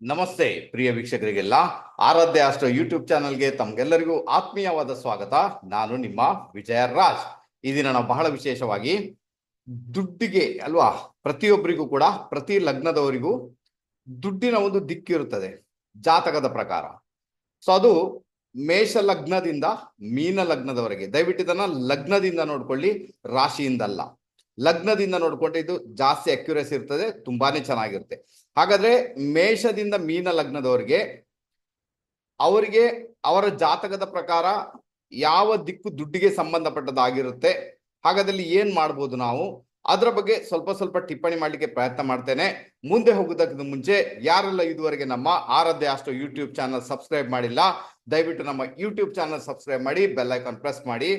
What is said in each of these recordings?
ನಮಸ್ತೆ, ಪ್ರಿಯ ವೀಕ್ಷಕರಿಗೆಲ್ಲ. ಆರಾಧ್ಯ ಅಷ್ಟು ಯೂಟ್ಯೂಬ್ ಚಾನಲ್ಗೆ ತಮ್ಗೆಲ್ಲರಿಗೂ ಆತ್ಮೀಯವಾದ ಸ್ವಾಗತ. ನಾನು ನಿಮ್ಮ ವಿಜಯ ರಾಜ್. ಈ ದಿನ ನಾವು ಬಹಳ ವಿಶೇಷವಾಗಿ ದುಡ್ಡಿಗೆ ಅಲ್ವಾ, ಪ್ರತಿಯೊಬ್ಬರಿಗೂ ಕೂಡ, ಪ್ರತಿ ಲಗ್ನದವರಿಗೂ ದುಡ್ಡಿನ ಒಂದು ದಿಕ್ಕಿರುತ್ತದೆ ಜಾತಕದ ಪ್ರಕಾರ. ಸೊ ಅದು ಮೇಷ ಲಗ್ನದಿಂದ ಮೀನ ಲಗ್ನದವರೆಗೆ. ದಯವಿಟ್ಟು ಇದನ್ನ ಲಗ್ನದಿಂದ ನೋಡ್ಕೊಳ್ಳಿ, ರಾಶಿಯಿಂದಲ್ಲ. ಲಗ್ನದಿಂದ ನೋಡ್ಕೊಂಡ್ರೆ ಇದು ಜಾಸ್ತಿ ಅಕ್ಯುರೇಸಿ ಇರ್ತದೆ, ತುಂಬಾನೇ ಚೆನ್ನಾಗಿರುತ್ತೆ. ಹಾಗಾದ್ರೆ ಮೇಷದಿಂದ ಮೀನ ಲಗ್ನದವರಿಗೆ ಅವರಿಗೆ ಅವರ ಜಾತಕದ ಪ್ರಕಾರ ಯಾವ ದಿಕ್ಕು ದುಡ್ಡಿಗೆ ಸಂಬಂಧಪಟ್ಟದಾಗಿರುತ್ತೆ, ಹಾಗಾದಲ್ಲಿ ಏನ್ ಮಾಡ್ಬೋದು ನಾವು? ಅದರ ಬಗ್ಗೆ ಸ್ವಲ್ಪ ಸ್ವಲ್ಪ ಟಿಪ್ಪಣಿ ಮಾಡಲಿಕ್ಕೆ ಪ್ರಯತ್ನ ಮಾಡ್ತೇನೆ. ಮುಂದೆ ಹೋಗುವುದಕ್ಕಿಂತ ಮುಂಚೆ ಯಾರೆಲ್ಲ ಇದುವರೆಗೆ ನಮ್ಮ ಆರಾಧ್ಯ ಅಷ್ಟು ಯೂಟ್ಯೂಬ್ ಚಾನಲ್ ಸಬ್ಸ್ಕ್ರೈಬ್ ಮಾಡಿಲ್ಲ, ದಯವಿಟ್ಟು ನಮ್ಮ ಯೂಟ್ಯೂಬ್ ಚಾನಲ್ ಸಬ್ಸ್ಕ್ರೈಬ್ ಮಾಡಿ ಬೆಲ್ ಐಕಾನ್ ಪ್ರೆಸ್ ಮಾಡಿ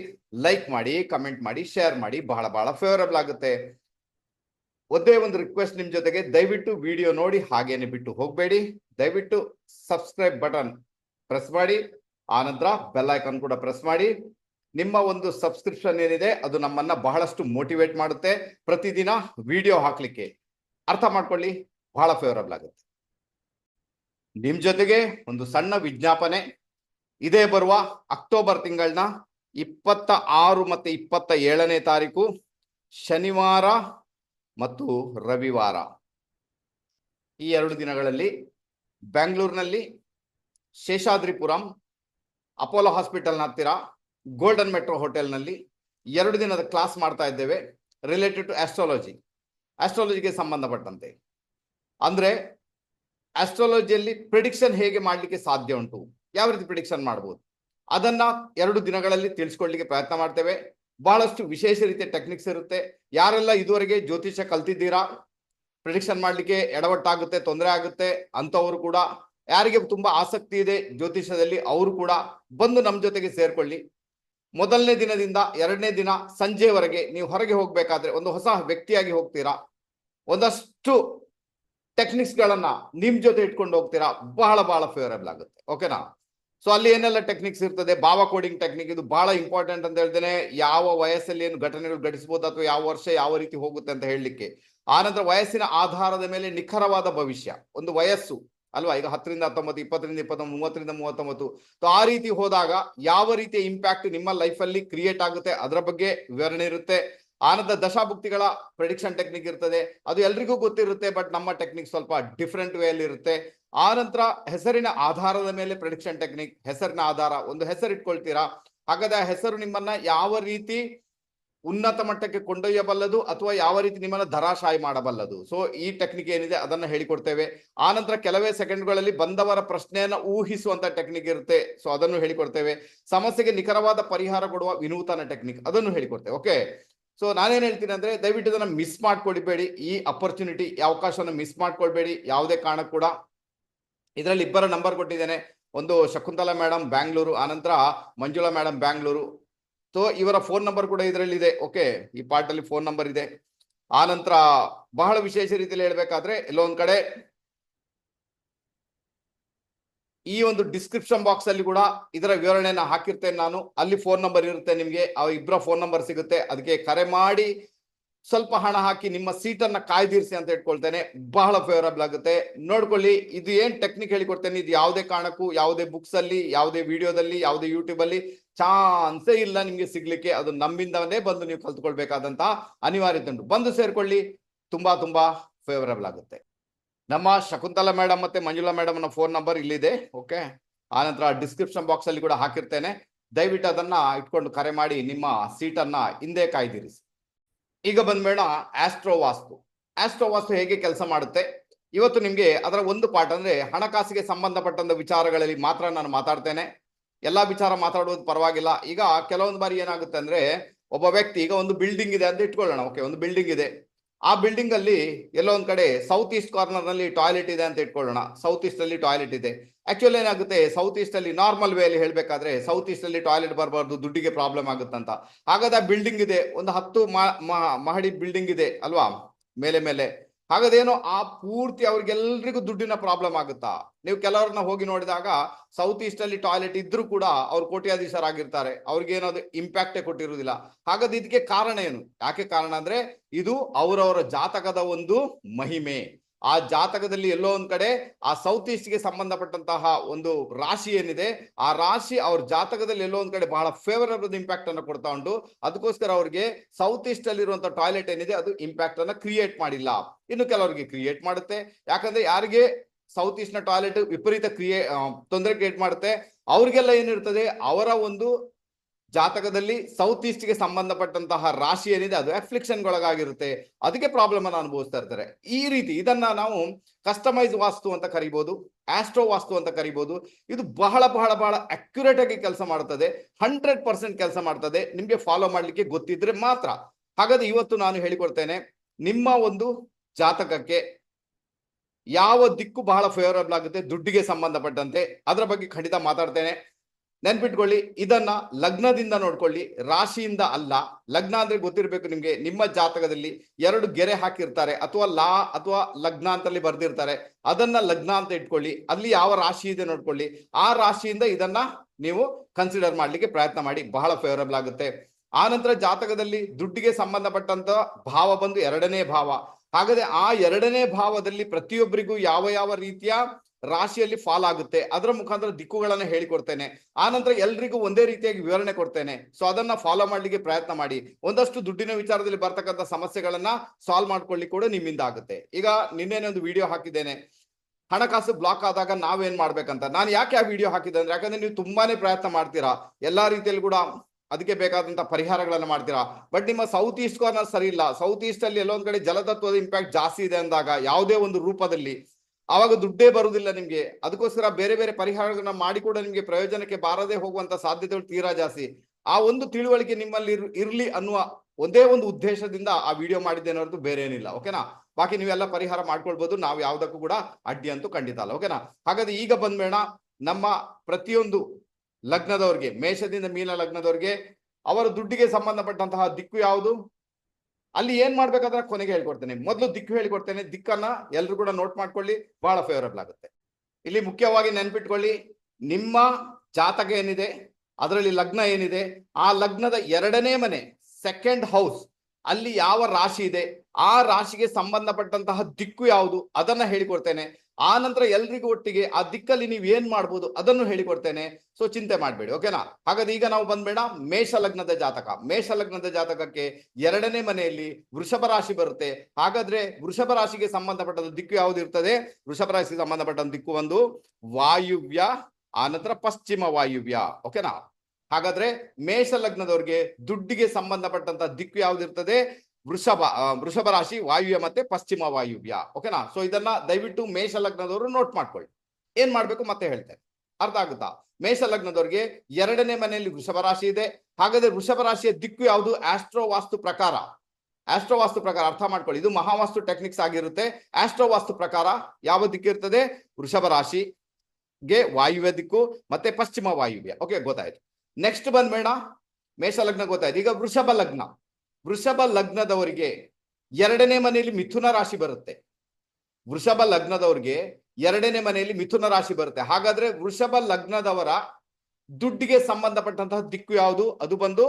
ಲೈಕ್ ಮಾಡಿ ಕಮೆಂಟ್ ಮಾಡಿ ಶೇರ್ ಮಾಡಿ, ಬಹಳ ಬಹಳ ಫೇವರಬಲ್ ಆಗುತ್ತೆ. ಒಂದೇ ಒಂದು ರಿಕ್ವೆಸ್ಟ್ ನಿಮ್ ಜೊತೆಗೆ, ದಯವಿಟ್ಟು ವಿಡಿಯೋ ನೋಡಿ, ಹಾಗೇನೆ ಬಿಟ್ಟು ಹೋಗಬೇಡಿ. ದಯವಿಟ್ಟು ಸಬ್ಸ್ಕ್ರೈಬ್ ಬಟನ್ ಪ್ರೆಸ್ ಮಾಡಿ, ಆನಂತರ ಬೆಲ್ ಐಕಾನ್ ಕೂಡ ಪ್ರೆಸ್ ಮಾಡಿ. ನಿಮ್ಮ ಒಂದು ಸಬ್ಸ್ಕ್ರಿಪ್ಷನ್ ಏನಿದೆ, ಅದು ನಮ್ಮನ್ನ ಬಹಳಷ್ಟು ಮೋಟಿವೇಟ್ ಮಾಡುತ್ತೆ. ಪ್ರತಿದಿನ ವಿಡಿಯೋ ಹಾಕ್ಲಿಕ್ಕೆ. ಅರ್ಥ ಮಾಡ್ಕೊಳ್ಳಿ, ಬಹಳ ಫೇವರಬಲ್ ಆಗುತ್ತೆ. ನಿಮ್ ಜೊತೆಗೆ ಒಂದು ಸಣ್ಣ ವಿಜ್ಞಾಪನೆ. ಇದೇ ಬರುವ ಅಕ್ಟೋಬರ್ ತಿಂಗಳನ್ನ ಇಪ್ಪತ್ತ ಆರು ಮತ್ತೆ ಇಪ್ಪತ್ತ ಏಳನೇ ತಾರೀಕು, ಶನಿವಾರ ಮತ್ತು ರವಿವಾರ. ಈ ಎರಡು ದಿನಗಳಲ್ಲಿ ಬ್ಯಾಂಗ್ಳೂರಿನಲ್ಲಿ ಶೇಷಾದ್ರಿಪುರಂ, ಅಪೋಲೋ ಹಾಸ್ಪಿಟಲ್ನ ಹತ್ತಿರ, ಗೋಲ್ಡನ್ ಮೆಟ್ರೋ ಹೋಟೆಲ್ನಲ್ಲಿ ಎರಡು ದಿನದ ಕ್ಲಾಸ್ ಮಾಡ್ತಾ ಇದ್ದೇವೆ ರಿಲೇಟೆಡ್ ಟು ಆಸ್ಟ್ರಾಲಜಿ ಆಸ್ಟ್ರಾಲಜಿಗೆ ಸಂಬಂಧಪಟ್ಟಂತೆ. ಅಂದರೆ ಆಸ್ಟ್ರಾಲಜಿಯಲ್ಲಿ ಪ್ರಿಡಿಕ್ಷನ್ ಹೇಗೆ ಮಾಡಲಿಕ್ಕೆ ಸಾಧ್ಯ ಉಂಟು? ಯಾವ ರೀತಿ ಪ್ರಿಡಿಕ್ಷನ್ ಮಾಡ್ಬೋದು? ಅದನ್ನು ಎರಡು ದಿನಗಳಲ್ಲಿ ತಿಳಿಸ್ಕೊಳ್ಳಿಕ್ಕೆ ಪ್ರಯತ್ನ ಮಾಡ್ತೇವೆ. ಬಹಳಷ್ಟು ವಿಶೇಷ ರೀತಿಯ ಟೆಕ್ನಿಕ್ಸ್ ಇರುತ್ತೆ. ಯಾರೆಲ್ಲ ಇದುವರೆಗೆ ಜ್ಯೋತಿಷ್ಯ ಕಲ್ತಿದ್ದೀರಾ? ಪ್ರಿಡಿಕ್ಷನ್ ಮಾಡ್ಲಿಕ್ಕೆ ಎಡವಟ್ಟಾಗುತ್ತೆ, ತೊಂದರೆ ಆಗುತ್ತೆ ಅಂತವರು ಕೂಡ. ಯಾರಿಗೆ ತುಂಬಾ ಆಸಕ್ತಿ ಇದೆ ಜ್ಯೋತಿಷ್ಯದಲ್ಲಿ, ಅವರು ಕೂಡ ಬಂದು ನಮ್ಮ ಜೊತೆಗೆ ಸೇರ್ಕೊಳ್ಳಿ. ಮೊದಲನೇ ದಿನದಿಂದ ಎರಡನೇ ದಿನ ಸಂಜೆವರೆಗೆ ನೀವು ಹೊರಗೆ ಹೋಗ್ಬೇಕಾದ್ರೆ ಒಂದು ಹೊಸ ವ್ಯಕ್ತಿಯಾಗಿ ಹೋಗ್ತೀರಾ? ಒಂದಷ್ಟು ಟೆಕ್ನಿಕ್ಸ್ ಗಳನ್ನ ನಿಮ್ ಜೊತೆ ಇಟ್ಕೊಂಡು ಹೋಗ್ತೀರಾ? ಬಹಳ ಬಹಳ ಫೇವರೇಬಲ್ ಆಗುತ್ತೆ. ಓಕೆನಾ ಸೊ ಅಲ್ಲಿ ಏನೆಲ್ಲ ಟೆಕ್ನಿಕ್ಸ್ ಇರ್ತದೆ? ಭಾವ ಕೋಡಿಂಗ್ ಟೆಕ್ನಿಕ್ ಇದು ಬಹಳ ಇಂಪಾರ್ಟೆಂಟ್ ಅಂತ ಹೇಳ್ತೇನೆ. ಯಾವ ವಯಸ್ಸಲ್ಲಿ ಏನು ಘಟನೆಗಳು ಘಟಿಸಬಹುದು ಅಥವಾ ಯಾವ ವರ್ಷ ಯಾವ ರೀತಿ ಹೋಗುತ್ತೆ ಅಂತ ಹೇಳಲಿಕ್ಕೆ. ಆನಂತರ ವಯಸ್ಸಿನ ಆಧಾರದ ಮೇಲೆ ನಿಖರವಾದ ಭವಿಷ್ಯ. ಒಂದು ವಯಸ್ಸು, ಅಲ್ವಾ? ಈಗ ಹತ್ತರಿಂದ ಹತ್ತೊಂಬತ್ತು, ಇಪ್ಪತ್ತರಿಂದ ಇಪ್ಪತ್ತೊಂಬತ್ತು, ಮೂವತ್ತರಿಂದ ಮೂವತ್ತೊಂಬತ್ತು. ಸೊ ಆ ರೀತಿ ಹೋದಾಗ ಯಾವ ರೀತಿಯ ಇಂಪ್ಯಾಕ್ಟ್ ನಿಮ್ಮ ಲೈಫ್ ಅಲ್ಲಿ ಕ್ರಿಯೇಟ್ ಆಗುತ್ತೆ? ಅದರ ಬಗ್ಗೆ ವಿವರಣೆ ಇರುತ್ತೆ. ಆನಂದ ದಶಾಭುಕ್ತಿಗಳ ಪ್ರಿಡಿಕ್ಷನ್ ಟೆಕ್ನಿಕ್ ಇರ್ತದೆ. ಅದು ಎಲ್ರಿಗೂ ಗೊತ್ತಿರುತ್ತೆ ಬಟ್ ನಮ್ಮ ಟೆಕ್ನಿಕ್ ಸ್ವಲ್ಪ ಡಿಫ್ರೆಂಟ್ ವೇ ಅಲ್ಲಿ ಇರುತ್ತೆ. ನಂತರ ಹೆಸರಿನ ಆಧಾರದ ಮೇಲೆ ಪ್ರಿಡಿಕ್ಷನ್ ಟೆಕ್ನಿಕ್ ಹೆಸರಿನ ಆಧಾರ, ಒಂದು ಹೆಸರು ಇಟ್ಕೊಳ್ತೀರಾ? ಹಾಗಾದ್ರೆ ಆ ಹೆಸರು ನಿಮ್ಮನ್ನ ಯಾವ ರೀತಿ ಉನ್ನತ ಮಟ್ಟಕ್ಕೆ ಕೊಂಡೊಯ್ಯಬಲ್ಲದು ಅಥವಾ ಯಾವ ರೀತಿ ನಿಮ್ಮನ್ನ ಧರಾಶಾಯಿ ಮಾಡಬಲ್ಲದು? ಸೊ ಈ ಟೆಕ್ನಿಕ್ ಏನಿದೆ ಅದನ್ನ ಹೇಳಿಕೊಡ್ತೇವೆ. ಆ ನಂತರ ಕೆಲವೇ ಸೆಕೆಂಡ್ಗಳಲ್ಲಿ ಬಂದವರ ಪ್ರಶ್ನೆಯನ್ನ ಊಹಿಸುವಂತ ಟೆಕ್ನಿಕ್ ಇರುತ್ತೆ. ಸೊ ಅದನ್ನು ಹೇಳಿಕೊಡ್ತೇವೆ. ಸಮಸ್ಯೆಗೆ ನಿಖರವಾದ ಪರಿಹಾರ ಕೊಡುವ ವಿನೂತನ ಟೆಕ್ನಿಕ್ ಅದನ್ನು ಹೇಳಿಕೊಡ್ತೇವೆ. ಓಕೆ ಸೊ ನಾನೇನು ಹೇಳ್ತೀನಿ ಅಂದರೆ ದಯವಿಟ್ಟು ಇದನ್ನು ಮಿಸ್ ಮಾಡ್ಕೊಳ್ಬೇಡಿ. ಈ ಅಪರ್ಚುನಿಟಿ ಈ ಅವಕಾಶವನ್ನು ಮಿಸ್ ಮಾಡ್ಕೊಳ್ಬೇಡಿ. ಯಾವುದೇ ಕಾರಣ ಕೂಡ ಇದರಲ್ಲಿ ಇಬ್ಬರ ನಂಬರ್ ಕೊಟ್ಟಿದ್ದೇನೆ. ಒಂದು ಶಕುಂತಲಾ ಮೇಡಮ್ ಬ್ಯಾಂಗ್ಳೂರು ಆನಂತರ ಮಂಜುಳಾ ಮೇಡಮ್ ಬ್ಯಾಂಗ್ಳೂರು ಸೊ ಇವರ ಫೋನ್ ನಂಬರ್ ಕೂಡ ಇದರಲ್ಲಿದೆ. ಓಕೆ ಈ ಪಾರ್ಟಲ್ಲಿ ಫೋನ್ ನಂಬರ್ ಇದೆ. ಆನಂತರ ಬಹಳ ವಿಶೇಷ ರೀತಿಯಲ್ಲಿ ಹೇಳಬೇಕಾದ್ರೆ ಎಲ್ಲೊಂದು ಕಡೆ ಈ ಒಂದು ಡಿಸ್ಕ್ರಿಪ್ಷನ್ ಬಾಕ್ಸ್ ಅಲ್ಲಿ ಕೂಡ ಇದರ ವಿವರಣೆಯನ್ನು ಹಾಕಿರ್ತೇನೆ ನಾನು. ಅಲ್ಲಿ ಫೋನ್ ನಂಬರ್ ಇರುತ್ತೆ ನಿಮಗೆ, ಆ ಇಬ್ಬರ ಫೋನ್ ನಂಬರ್ ಸಿಗುತ್ತೆ. ಅದಕ್ಕೆ ಕರೆ ಮಾಡಿ ಸ್ವಲ್ಪ ಹಣ ಹಾಕಿ ನಿಮ್ಮ ಸೀಟನ್ನು ಕಾಯ್ದಿರಿಸಿ ಅಂತ ಇಟ್ಕೊಳ್ತೇನೆ ಬಹಳ ಫೇವರಬಲ್ ಆಗುತ್ತೆ. ನೋಡ್ಕೊಳ್ಳಿ, ಇದು ಏನು ಟೆಕ್ನಿಕ್ ಹೇಳಿಕೊಡ್ತೇನೆ ಇದು ಯಾವುದೇ ಕಾರಣಕ್ಕೂ, ಯಾವುದೇ ಬುಕ್ಸ್ ಅಲ್ಲಿ, ಯಾವುದೇ ವಿಡಿಯೋದಲ್ಲಿ ಯಾವುದೇ ಯೂಟ್ಯೂಬ್ ಅಲ್ಲಿ ಚಾನ್ಸೇ ಇಲ್ಲ ನಿಮಗೆ ಸಿಗ್ಲಿಕ್ಕೆ. ಅದು ನಮ್ಮಿಂದನೇ ಬಂದು ನೀವು ಕಲ್ತ್ಕೊಳ್ಬೇಕಾದಂತ ಅನಿವಾರ್ಯತೆ ಉಂಟು. ಬಂದು ಸೇರ್ಕೊಳ್ಳಿ, ತುಂಬಾ ತುಂಬಾ ಫೇವರಬಲ್ ಆಗುತ್ತೆ. ನಮ್ಮ ಶಕುಂತಲಾ ಮೇಡಮ್ ಮತ್ತೆ ಮಂಜುಳಾ ಮೇಡಮ್ನ ಫೋನ್ ನಂಬರ್ ಇಲ್ಲಿದೆ ಓಕೆ ಆನಂತರ ಡಿಸ್ಕ್ರಿಪ್ಷನ್ ಬಾಕ್ಸ್ ಅಲ್ಲಿ ಕೂಡ ಹಾಕಿರ್ತೇನೆ. ದಯವಿಟ್ಟು ಅದನ್ನ ಇಟ್ಕೊಂಡು ಕರೆ ಮಾಡಿ ನಿಮ್ಮ ಸೀಟನ್ನ ಹಿಂದೆ ಕಾಯ್ದಿರಿಸಿ. ಈಗ ಬಂದ್ಬೇಡ ಆಸ್ಟ್ರೋ ವಾಸ್ತು ಆಸ್ಟ್ರೋ ವಾಸ್ತು ಹೇಗೆ ಕೆಲಸ ಮಾಡುತ್ತೆ? ಇವತ್ತು ನಿಮ್ಗೆ ಅದರ ಒಂದು ಪಾಠ ಅಂದ್ರೆ ಹಣಕಾಸಿಗೆ ಸಂಬಂಧಪಟ್ಟಂತ ವಿಚಾರಗಳಲ್ಲಿ ಮಾತ್ರ ನಾನು ಮಾತಾಡ್ತೇನೆ. ಎಲ್ಲಾ ವಿಚಾರ ಮಾತಾಡುವುದು ಪರವಾಗಿಲ್ಲ. ಈಗ ಕೆಲವೊಂದು ಬಾರಿ ಏನಾಗುತ್ತೆ ಅಂದ್ರೆ, ಒಬ್ಬ ವ್ಯಕ್ತಿ ಈಗ ಒಂದು ಬಿಲ್ಡಿಂಗ್ ಇದೆ ಅಂತ ಇಟ್ಕೊಳ್ಳೋಣ ಓಕೆ ಒಂದು ಬಿಲ್ಡಿಂಗ್ ಇದೆ. ಆ ಬಿಲ್ಡಿಂಗ್ ಅಲ್ಲಿ ಎಲ್ಲೋ ಒಂದ್ ಕಡೆ ಸೌತ್ ಈಸ್ಟ್ ಕಾರ್ನರ್ನಲ್ಲಿ ಟಾಯ್ಲೆಟ್ ಇದೆ ಅಂತ ಇಟ್ಕೊಳ್ಳೋಣ. ಸೌತ್ ಈಸ್ಟ್ ಅಲ್ಲಿ ಟಾಯ್ಲೆಟ್ ಇದೆ. ಆಕ್ಚುಲಿ ಏನಾಗುತ್ತೆ ಸೌತ್ ಈಸ್ಟ್ ಅಲ್ಲಿ ನಾರ್ಮಲ್ ವೇ ಅಲ್ಲಿ ಹೇಳ್ಬೇಕಾದ್ರೆ ಸೌತ್ ಈಸ್ಟ್ ಅಲ್ಲಿ ಟಾಯ್ಲೆಟ್ ಬರಬಾರ್ದು, ದುಡ್ಡಿಗೆ ಪ್ರಾಬ್ಲಮ್ ಆಗುತ್ತಂತ. ಹಾಗಾದ್ರೆ ಬಿಲ್ಡಿಂಗ್ ಇದೆ. ಒಂದು ಹತ್ತು ಮಹಡಿ ಬಿಲ್ಡಿಂಗ್ ಇದೆ ಅಲ್ವಾ? ಮೇಲೆ ಮೇಲೆ. ಹಾಗಾದೇನೋ ಆ ಪೂರ್ತಿ ಅವ್ರಿಗೆಲ್ರಿಗೂ ದುಡ್ಡಿನ ಪ್ರಾಬ್ಲಮ್ ಆಗುತ್ತಾ? ನೀವು ಕೆಲವ್ರನ್ನ ಹೋಗಿ ನೋಡಿದಾಗ ಸೌತ್ ಈಸ್ಟ್ ಅಲ್ಲಿ ಟಾಯ್ಲೆಟ್ ಇದ್ರೂ ಕೂಡ ಅವ್ರು ಕೋಟ್ಯಾಧೀಶರಾಗಿರ್ತಾರೆ ಏನಾದ್ರು ಇಂಪ್ಯಾಕ್ಟೇ ಕೊಟ್ಟಿರುವುದಿಲ್ಲ. ಹಾಗಾದ್ರೆ ಇದಕ್ಕೆ ಕಾರಣ ಏನು? ಯಾಕೆ ಕಾರಣ ಅಂದ್ರೆ ಇದು ಅವರವರ ಜಾತಕದ ಒಂದು ಮಹಿಮೆ. ಆ ಜಾತಕದಲ್ಲಿ ಎಲ್ಲೋ ಒಂದ್ ಕಡೆ ಆ ಸೌತ್ ಈಸ್ಟ್ಗೆ ಸಂಬಂಧಪಟ್ಟಂತಹ ಒಂದು ರಾಶಿ ಏನಿದೆ, ಆ ರಾಶಿ ಅವ್ರ ಜಾತಕದಲ್ಲಿ ಎಲ್ಲೋ ಒಂದ್ ಕಡೆ ಬಹಳ ಫೇವರಬಲ್ ಇಂಪ್ಯಾಕ್ಟ್ ಅನ್ನು ಕೊಡ್ತಾ ಉಂಟು. ಅದಕ್ಕೋಸ್ಕರ ಅವ್ರಿಗೆ ಸೌತ್ ಈಸ್ಟ್ ಅಲ್ಲಿ ಇರುವಂತಹ ಟಾಯ್ಲೆಟ್ ಏನಿದೆ, ಅದು ಇಂಪ್ಯಾಕ್ಟ್ ಅನ್ನ ಕ್ರಿಯೇಟ್ ಮಾಡಿಲ್ಲ. ಇನ್ನು ಕೆಲವರಿಗೆ ಕ್ರಿಯೇಟ್ ಮಾಡುತ್ತೆ. ಯಾಕಂದ್ರೆ ಯಾರಿಗೆ ಸೌತ್ ಈಸ್ಟ್ನ ಟಾಯ್ಲೆಟ್ ವಿಪರೀತ ಕ್ರಿಯೇ ತೊಂದರೆ ಕ್ರಿಯೇಟ್ ಮಾಡುತ್ತೆ, ಅವ್ರಿಗೆಲ್ಲ ಏನಿರ್ತದೆ, ಅವರ ಒಂದು ಜಾತಕದಲ್ಲಿ ಸೌತ್ ಈಸ್ಟ್ಗೆ ಸಂಬಂಧಪಟ್ಟಂತಹ ರಾಶಿ ಏನಿದೆ, ಅದು ಅಫ್ಲಿಕ್ಷನ್ ಒಳಗಾಗಿರುತ್ತೆ. ಅದಕ್ಕೆ ಪ್ರಾಬ್ಲಮ್ ಅನ್ನು ಅನುಭವಿಸ್ತಾ ಇರ್ತಾರೆ. ಈ ರೀತಿ ಇದನ್ನ ನಾವು ಕಸ್ಟಮೈಸ್ ವಾಸ್ತು ಅಂತ ಕರಿಬಹುದು ಆಸ್ಟ್ರೋ ವಾಸ್ತು ಅಂತ ಕರಿಬಹುದು ಇದು ಬಹಳ ಬಹಳ ಬಹಳ ಅಕ್ಯುರೇಟ್ ಆಗಿ ಕೆಲಸ ಮಾಡುತ್ತದೆ ಹಂಡ್ರೆಡ್ ಪರ್ಸೆಂಟ್ ಕೆಲಸ ಮಾಡ್ತದೆ. ನಿಮ್ಗೆ ಫಾಲೋ ಮಾಡ್ಲಿಕ್ಕೆ ಗೊತ್ತಿದ್ರೆ ಮಾತ್ರ. ಹಾಗಾದ್ರೆ ಇವತ್ತು ನಾನು ಹೇಳಿಕೊಡ್ತೇನೆ, ನಿಮ್ಮ ಒಂದು ಜಾತಕಕ್ಕೆ ಯಾವ ದಿಕ್ಕು ಬಹಳ ಫೇವರಬಲ್ ಆಗುತ್ತೆ, ದುಡ್ಡಿಗೆ ಸಂಬಂಧಪಟ್ಟಂತೆ. ಅದರ ಬಗ್ಗೆ ಖಂಡಿತ ಮಾತಾಡ್ತೇನೆ. ನೆನ್ಪಿಟ್ಕೊಳ್ಳಿ, ಇದನ್ನ ಲಗ್ನದಿಂದ ನೋಡ್ಕೊಳ್ಳಿ, ರಾಶಿಯಿಂದ ಅಲ್ಲ. ಲಗ್ನ ಅಂದ್ರೆ ಗೊತ್ತಿರ್ಬೇಕು ನಿಮ್ಗೆ, ನಿಮ್ಮ ಜಾತಕದಲ್ಲಿ ಎರಡು ಗೆರೆ ಹಾಕಿರ್ತಾರೆ, ಅಥವಾ ಲಾ, ಅಥವಾ ಲಗ್ನ ಅಂತಲ್ಲಿ ಬರ್ದಿರ್ತಾರೆ. ಅದನ್ನ ಲಗ್ನ ಅಂತ ಇಟ್ಕೊಳ್ಳಿ, ಅಲ್ಲಿ ಯಾವ ರಾಶಿ ಇದೆ ನೋಡ್ಕೊಳ್ಳಿ. ಆ ರಾಶಿಯಿಂದ ಇದನ್ನ ನೀವು ಕನ್ಸಿಡರ್ ಮಾಡ್ಲಿಕ್ಕೆ ಪ್ರಯತ್ನ ಮಾಡಿ, ಬಹಳ ಫೇವರಬಲ್ ಆಗುತ್ತೆ. ಆ ನಂತರ ಜಾತಕದಲ್ಲಿ ದುಡ್ಡಿಗೆ ಸಂಬಂಧಪಟ್ಟಂತ ಭಾವ ಬಂದು ಎರಡನೇ ಭಾವ. ಹಾಗಾದ್ರೆ ಆ ಎರಡನೇ ಭಾವದಲ್ಲಿ ಪ್ರತಿಯೊಬ್ಬರಿಗೂ ಯಾವ ಯಾವ ರೀತಿಯ ರಾಶಿಯಲ್ಲಿ ಫಾಲ್ ಆಗುತ್ತೆ. ಅದರ ಮುಖಾಂತರ ದಿಕ್ಕುಗಳನ್ನ ಹೇಳಿಕೊಡ್ತೇನೆ. ಆ ನಂತರ ಎಲ್ರಿಗೂ ಒಂದೇ ರೀತಿಯಾಗಿ ವಿವರಣೆ ಕೊಡ್ತೇನೆ. ಸೊ ಅದನ್ನ ಫಾಲೋ ಮಾಡ್ಲಿಕ್ಕೆ ಪ್ರಯತ್ನ ಮಾಡಿ. ಒಂದಷ್ಟು ದುಡ್ಡಿನ ವಿಚಾರದಲ್ಲಿ ಬರ್ತಕ್ಕಂಥ ಸಮಸ್ಯೆಗಳನ್ನ ಸಾಲ್ವ್ ಮಾಡ್ಕೊಳ್ಳಿ ಕೂಡ ನಿಮ್ಮಿಂದ ಆಗುತ್ತೆ. ಈಗ ನಿನ್ನೆನೆ ಒಂದು ವಿಡಿಯೋ ಹಾಕಿದ್ದೇನೆ. ಹಣಕಾಸು ಬ್ಲಾಕ್ ಆದಾಗ ನಾವೇನ್ ಮಾಡ್ಬೇಕಂತ? ನಾನು ಯಾಕೆ ಆ ವಿಡಿಯೋ ಹಾಕಿದ್ದೆ ಅಂದ್ರೆ, ಯಾಕಂದ್ರೆ ನೀವು ತುಂಬಾನೇ ಪ್ರಯತ್ನ ಮಾಡ್ತೀರಾ. ಎಲ್ಲಾ ರೀತಿಯಲ್ಲಿ ಕೂಡ ಅದಕ್ಕೆ ಬೇಕಾದಂತ ಪರಿಹಾರಗಳನ್ನು ಮಾಡ್ತೀರಾ. ಬಟ್ ನಿಮ್ಮ ಸೌತ್ ಈಸ್ಟ್ ಕಾರ್ನರ್ ಸರಿ ಇಲ್ಲ. ಸೌತ್ ಈಸ್ಟ್ ಅಲ್ಲಿ ಎಲ್ಲೊಂದ್ ಕಡೆ ಜಲತತ್ವದ ಇಂಪ್ಯಾಕ್ಟ್ ಜಾಸ್ತಿ ಇದೆ ಅಂದಾಗ, ಯಾವುದೇ ಒಂದು ರೂಪದಲ್ಲಿ ಆವಾಗ ದುಡ್ಡೇ ಬರುವುದಿಲ್ಲ ನಿಮ್ಗೆ. ಅದಕ್ಕೋಸ್ಕರ ಬೇರೆ ಬೇರೆ ಪರಿಹಾರಗಳನ್ನ ಮಾಡಿ ಕೂಡ ನಿಮ್ಗೆ ಪ್ರಯೋಜನಕ್ಕೆ ಬಾರದೆ ಹೋಗುವಂತ ಸಾಧ್ಯತೆಗಳು ತೀರಾ ಜಾಸ್ತಿ. ಆ ಒಂದು ತಿಳುವಳಿಕೆ ನಿಮ್ಮಲ್ಲಿ ಇರ್- ಇರ್ಲಿ ಅನ್ನುವ ಒಂದೇ ಒಂದು ಉದ್ದೇಶದಿಂದ ಆ ವಿಡಿಯೋ ಮಾಡಿದ್ದೇನೆ ಹೊರತು ಬೇರೆ ಏನಿಲ್ಲ, ಓಕೆನಾ? ಬಾಕಿ ನೀವೆಲ್ಲ ಪರಿಹಾರ ಮಾಡ್ಕೊಳ್ಬಹುದು ನಾವು ಯಾವ್ದಕ್ಕೂ ಕೂಡ ಅಡ್ಡಿ ಅಂತೂ ಖಂಡಿತ ಅಲ್ಲ, ಓಕೆನಾ? ಹಾಗಾದ್ರೆ ಈಗ ಬಂದ್ಬೇಡ ನಮ್ಮ ಪ್ರತಿಯೊಂದು ಲಗ್ನದವ್ರಿಗೆ, ಮೇಷದಿಂದ ಮೀನ ಲಗ್ನದವ್ರಿಗೆ ಅವರ ದುಡ್ಡಿಗೆ ಸಂಬಂಧಪಟ್ಟಂತಹ ದಿಕ್ಕು ಯಾವುದು? ಅಲ್ಲಿ ಏನ್ ಮಾಡ್ಬೇಕಾದ್ರೆ ಕೊನೆಗೆ ಹೇಳ್ಕೊಡ್ತೇನೆ. ಮೊದಲು ದಿಕ್ಕು ಹೇಳಿಕೊಡ್ತೇನೆ. ದಿಕ್ಕನ್ನ ಎಲ್ರು ಕೂಡ ನೋಟ್ ಮಾಡ್ಕೊಳ್ಳಿ. ಬಹಳ ಫೇವರಬಲ್ ಆಗುತ್ತೆ. ಇಲ್ಲಿ ಮುಖ್ಯವಾಗಿ ನೆನ್ಪಿಟ್ಕೊಳ್ಳಿ. ನಿಮ್ಮ ಜಾತಕ ಏನಿದೆ? ಅದರಲ್ಲಿ ಲಗ್ನ ಏನಿದೆ? ಆ ಲಗ್ನದ ಎರಡನೇ ಮನೆ ಸೆಕೆಂಡ್ ಹೌಸ್ ಅಲ್ಲಿ ಯಾವ ರಾಶಿ ಇದೆ? ಆ ರಾಶಿಗೆ ಸಂಬಂಧಪಟ್ಟಂತಹ ದಿಕ್ಕು ಯಾವುದು? ಅದನ್ನ ಹೇಳಿಕೊಡ್ತೇನೆ. ಆ ನಂತರ ಎಲ್ರಿಗೂ ಒಟ್ಟಿಗೆ ಆ ದಿಕ್ಕಲ್ಲಿ ನೀವು ಏನ್ ಮಾಡ್ಬೋದು ಅದನ್ನು ಹೇಳಿಕೊಡ್ತೇನೆ. ಸೊ ಚಿಂತೆ ಮಾಡಬೇಡಿ ಓಕೆನಾ ಹಾಗಾದ್ರೆ ಈಗ ನಾವು ಬಂದ್ಬೇಡ, ಮೇಷ ಲಗ್ನದ ಜಾತಕ. ಮೇಷ ಲಗ್ನದ ಜಾತಕಕ್ಕೆ ಎರಡನೇ ಮನೆಯಲ್ಲಿ ವೃಷಭ ರಾಶಿ ಬರುತ್ತೆ. ಹಾಗಾದ್ರೆ ವೃಷಭ ರಾಶಿಗೆ ಸಂಬಂಧಪಟ್ಟ ದಿಕ್ಕು ಯಾವುದು ಇರ್ತದೆ? ವೃಷಭ ರಾಶಿಗೆ ಸಂಬಂಧಪಟ್ಟ ದಿಕ್ಕು ಒಂದು ವಾಯುವ್ಯ ಆನಂತರ ಪಶ್ಚಿಮ ವಾಯುವ್ಯ ಓಕೆನಾ ಹಾಗಾದ್ರೆ ಮೇಷ ಲಗ್ನದವ್ರಿಗೆ ದುಡ್ಡಿಗೆ ಸಂಬಂಧಪಟ್ಟಂತ ದಿಕ್ಕು ಯಾವ್ದಿರ್ತದೆ ವೃಷಭ ವೃಷಭ ರಾಶಿ ವಾಯುವ್ಯ ಮತ್ತೆ ಪಶ್ಚಿಮ ವಾಯುವ್ಯ. ಓಕೆನಾ ಸೊ ಇದನ್ನ ದಯವಿಟ್ಟು ಮೇಷ ಲಗ್ನದವರು ನೋಟ್ ಮಾಡ್ಕೊಳ್ಳಿ. ಏನ್ ಮಾಡ್ಬೇಕು ಮತ್ತೆ ಹೇಳ್ತೇನೆ. ಅರ್ಥ ಆಗುತ್ತಾ? ಮೇಷ ಲಗ್ನದವ್ರಿಗೆ ಎರಡನೇ ಮನೆಯಲ್ಲಿ ವೃಷಭ ರಾಶಿ ಇದೆ. ಹಾಗಾದ್ರೆ ವೃಷಭ ರಾಶಿಯ ದಿಕ್ಕು ಯಾವುದು? ಆಸ್ಟ್ರೋ ವಾಸ್ತು ಪ್ರಕಾರ. ಆಸ್ಟ್ರೋ ವಾಸ್ತು ಪ್ರಕಾರ ಅರ್ಥ ಮಾಡ್ಕೊಳ್ಳಿ. ಇದು ಮಹಾವಾಸ್ತು ಟೆಕ್ನಿಕ್ಸ್ ಆಗಿರುತ್ತೆ. ಆಸ್ಟ್ರೋ ವಾಸ್ತು ಪ್ರಕಾರ ಯಾವ ದಿಕ್ಕು ಇರ್ತದೆ? ವೃಷಭ ರಾಶಿಗೆ ವಾಯುವ್ಯ ದಿಕ್ಕು ಮತ್ತೆ ಪಶ್ಚಿಮ ವಾಯುವ್ಯ. ಓಕೆ ಗೊತ್ತಾಯ್ತು. ನೆಕ್ಸ್ಟ್ ಬಂದ್ಬೇಡ ಮೇಷ ಲಗ್ನ ಗೊತ್ತಾಯ್ತು. ಈಗ ವೃಷಭ ಲಗ್ನ. ವೃಷಭ ಲಗ್ನದವರಿಗೆ ಎರಡನೇ ಮನೆಯಲ್ಲಿ ಮಿಥುನ ರಾಶಿ ಬರುತ್ತೆ. ವೃಷಭ ಲಗ್ನದವರಿಗೆ ಎರಡನೇ ಮನೆಯಲ್ಲಿ ಮಿಥುನ ರಾಶಿ ಬರುತ್ತೆ. ಹಾಗಾದ್ರೆ ವೃಷಭ ಲಗ್ನದವರ ದುಡ್ಡಿಗೆ ಸಂಬಂಧಪಟ್ಟಂತಹ ದಿಕ್ಕು ಯಾವುದು? ಅದು ಬಂದು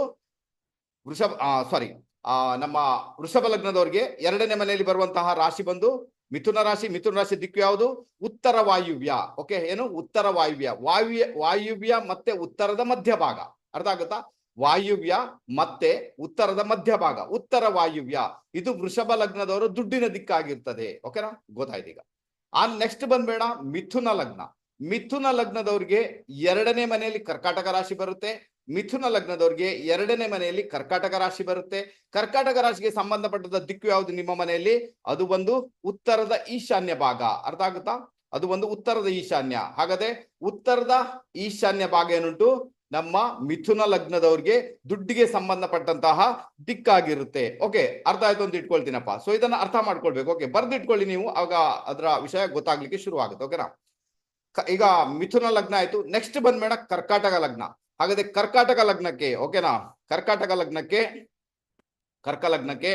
ವೃಷಭ ಸಾರಿ ಆ, ನಮ್ಮ ವೃಷಭ ಲಗ್ನದವರಿಗೆ ಎರಡನೇ ಮನೆಯಲ್ಲಿ ಬರುವಂತಹ ರಾಶಿ ಬಂದು ಮಿಥುನ ರಾಶಿ. ಮಿಥುನ ರಾಶಿ ದಿಕ್ಕು ಯಾವುದು? ಉತ್ತರ ವಾಯುವ್ಯ. ಓಕೆ ಏನು? ಉತ್ತರ ವಾಯುವ್ಯ. ವಾಯುವ್ಯ ವಾಯುವ್ಯ ಮತ್ತೆ ಉತ್ತರದ ಮಧ್ಯಭಾಗ. ಅರ್ಥ ಆಗುತ್ತಾ? ವಾಯುವ್ಯ ಮತ್ತೆ ಉತ್ತರದ ಮಧ್ಯಭಾಗ. ಉತ್ತರ ವಾಯುವ್ಯ. ಇದು ವೃಷಭ ಲಗ್ನದವರು ದುಡ್ಡಿನ ದಿಕ್ಕಾಗಿರ್ತದೆ. ಓಕೆನಾ ಗೊತ್ತಾಯ್ತು ಈಗ. ಆ ನೆಕ್ಸ್ಟ್ ಬಂದ್ಬೇಡ, ಮಿಥುನ ಲಗ್ನ. ಮಿಥುನ ಲಗ್ನದವ್ರಿಗೆ ಎರಡನೇ ಮನೆಯಲ್ಲಿ ಕರ್ಕಾಟಕ ರಾಶಿ ಬರುತ್ತೆ. ಮಿಥುನ ಲಗ್ನದವ್ರಿಗೆ ಎರಡನೇ ಮನೆಯಲ್ಲಿ ಕರ್ಕಾಟಕ ರಾಶಿ ಬರುತ್ತೆ. ಕರ್ಕಾಟಕ ರಾಶಿಗೆ ಸಂಬಂಧಪಟ್ಟದ ದಿಕ್ಕು ಯಾವುದು ನಿಮ್ಮ ಮನೆಯಲ್ಲಿ? ಅದು ಒಂದು ಉತ್ತರದ ಈಶಾನ್ಯ ಭಾಗ. ಅರ್ಥ ಆಗುತ್ತಾ? ಅದು ಒಂದು ಉತ್ತರದ ಈಶಾನ್ಯ. ಹಾಗಾದ್ರೆ ಉತ್ತರದ ಈಶಾನ್ಯ ಭಾಗ ಏನುಂಟು? ನಮ್ಮ ಮಿಥುನ ಲಗ್ನದವ್ರಿಗೆ ದುಡ್ಡಿಗೆ ಸಂಬಂಧಪಟ್ಟಂತಹ ದಿಕ್ಕಾಗಿರುತ್ತೆ. ಓಕೆ ಅರ್ಥ ಆಯ್ತು ಅಂತ ಇಟ್ಕೊಳ್ತೀನಪ್ಪ. ಸೊ ಇದನ್ನ ಅರ್ಥ ಮಾಡ್ಕೊಳ್ಬೇಕು. ಓಕೆ ಬರ್ದಿಟ್ಕೊಳ್ಳಿ ನೀವು. ಆಗ ಅದರ ವಿಷಯ ಗೊತ್ತಾಗ್ಲಿಕ್ಕೆ ಶುರು ಆಗುತ್ತೆ ಓಕೆನಾ ಈಗ ಮಿಥುನ ಲಗ್ನ ಆಯ್ತು. ನೆಕ್ಸ್ಟ್ ಬಂದ್ಬೇಡ ಕರ್ಕಾಟಕ ಲಗ್ನ. ಹಾಗಾದ್ರೆ ಕರ್ಕಾಟಕ ಲಗ್ನಕ್ಕೆ ಓಕೆನಾ ಕರ್ಕಾಟಕ ಲಗ್ನಕ್ಕೆ, ಕರ್ಕ ಲಗ್ನಕ್ಕೆ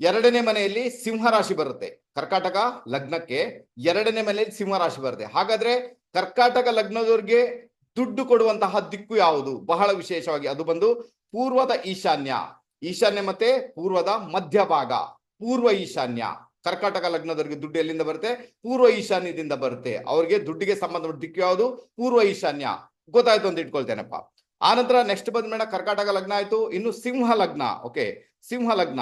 ಎರಡನೇ ಮನೆಯಲ್ಲಿ ಸಿಂಹ ರಾಶಿ ಬರುತ್ತೆ. ಕರ್ಕಾಟಕ ಲಗ್ನಕ್ಕೆ ಎರಡನೇ ಮನೆಯಲ್ಲಿ ಸಿಂಹ ರಾಶಿ ಬರುತ್ತೆ. ಹಾಗಾದ್ರೆ ಕರ್ಕಾಟಕ ಲಗ್ನದವ್ರಿಗೆ ದುಡ್ಡು ಕೊಡುವಂತಹ ದಿಕ್ಕು ಯಾವುದು? ಬಹಳ ವಿಶೇಷವಾಗಿ ಅದು ಬಂದು ಪೂರ್ವದ ಈಶಾನ್ಯ. ಈಶಾನ್ಯ ಮತ್ತೆ ಪೂರ್ವದ ಮಧ್ಯಭಾಗ. ಪೂರ್ವ ಈಶಾನ್ಯ. ಕರ್ಕಾಟಕ ಲಗ್ನದವರಿಗೆ ದುಡ್ಡು ಎಲ್ಲಿಂದ ಬರುತ್ತೆ? ಪೂರ್ವ ಈಶಾನ್ಯದಿಂದ ಬರುತ್ತೆ. ಅವ್ರಿಗೆ ದುಡ್ಡಿಗೆ ಸಂಬಂಧಪಟ್ಟ ದಿಕ್ಕು ಯಾವುದು? ಪೂರ್ವ ಈಶಾನ್ಯ. ಗೊತ್ತಾಯ್ತು ಅಂತ ಇಟ್ಕೊಳ್ತೇನಪ್ಪ. ಆನಂತರ ನೆಕ್ಸ್ಟ್ ಬಂದ್ಮೇಡ ಕರ್ಕಾಟಕ ಲಗ್ನ ಆಯ್ತು. ಇನ್ನು ಸಿಂಹ ಲಗ್ನ. ಓಕೆ ಸಿಂಹ ಲಗ್ನ.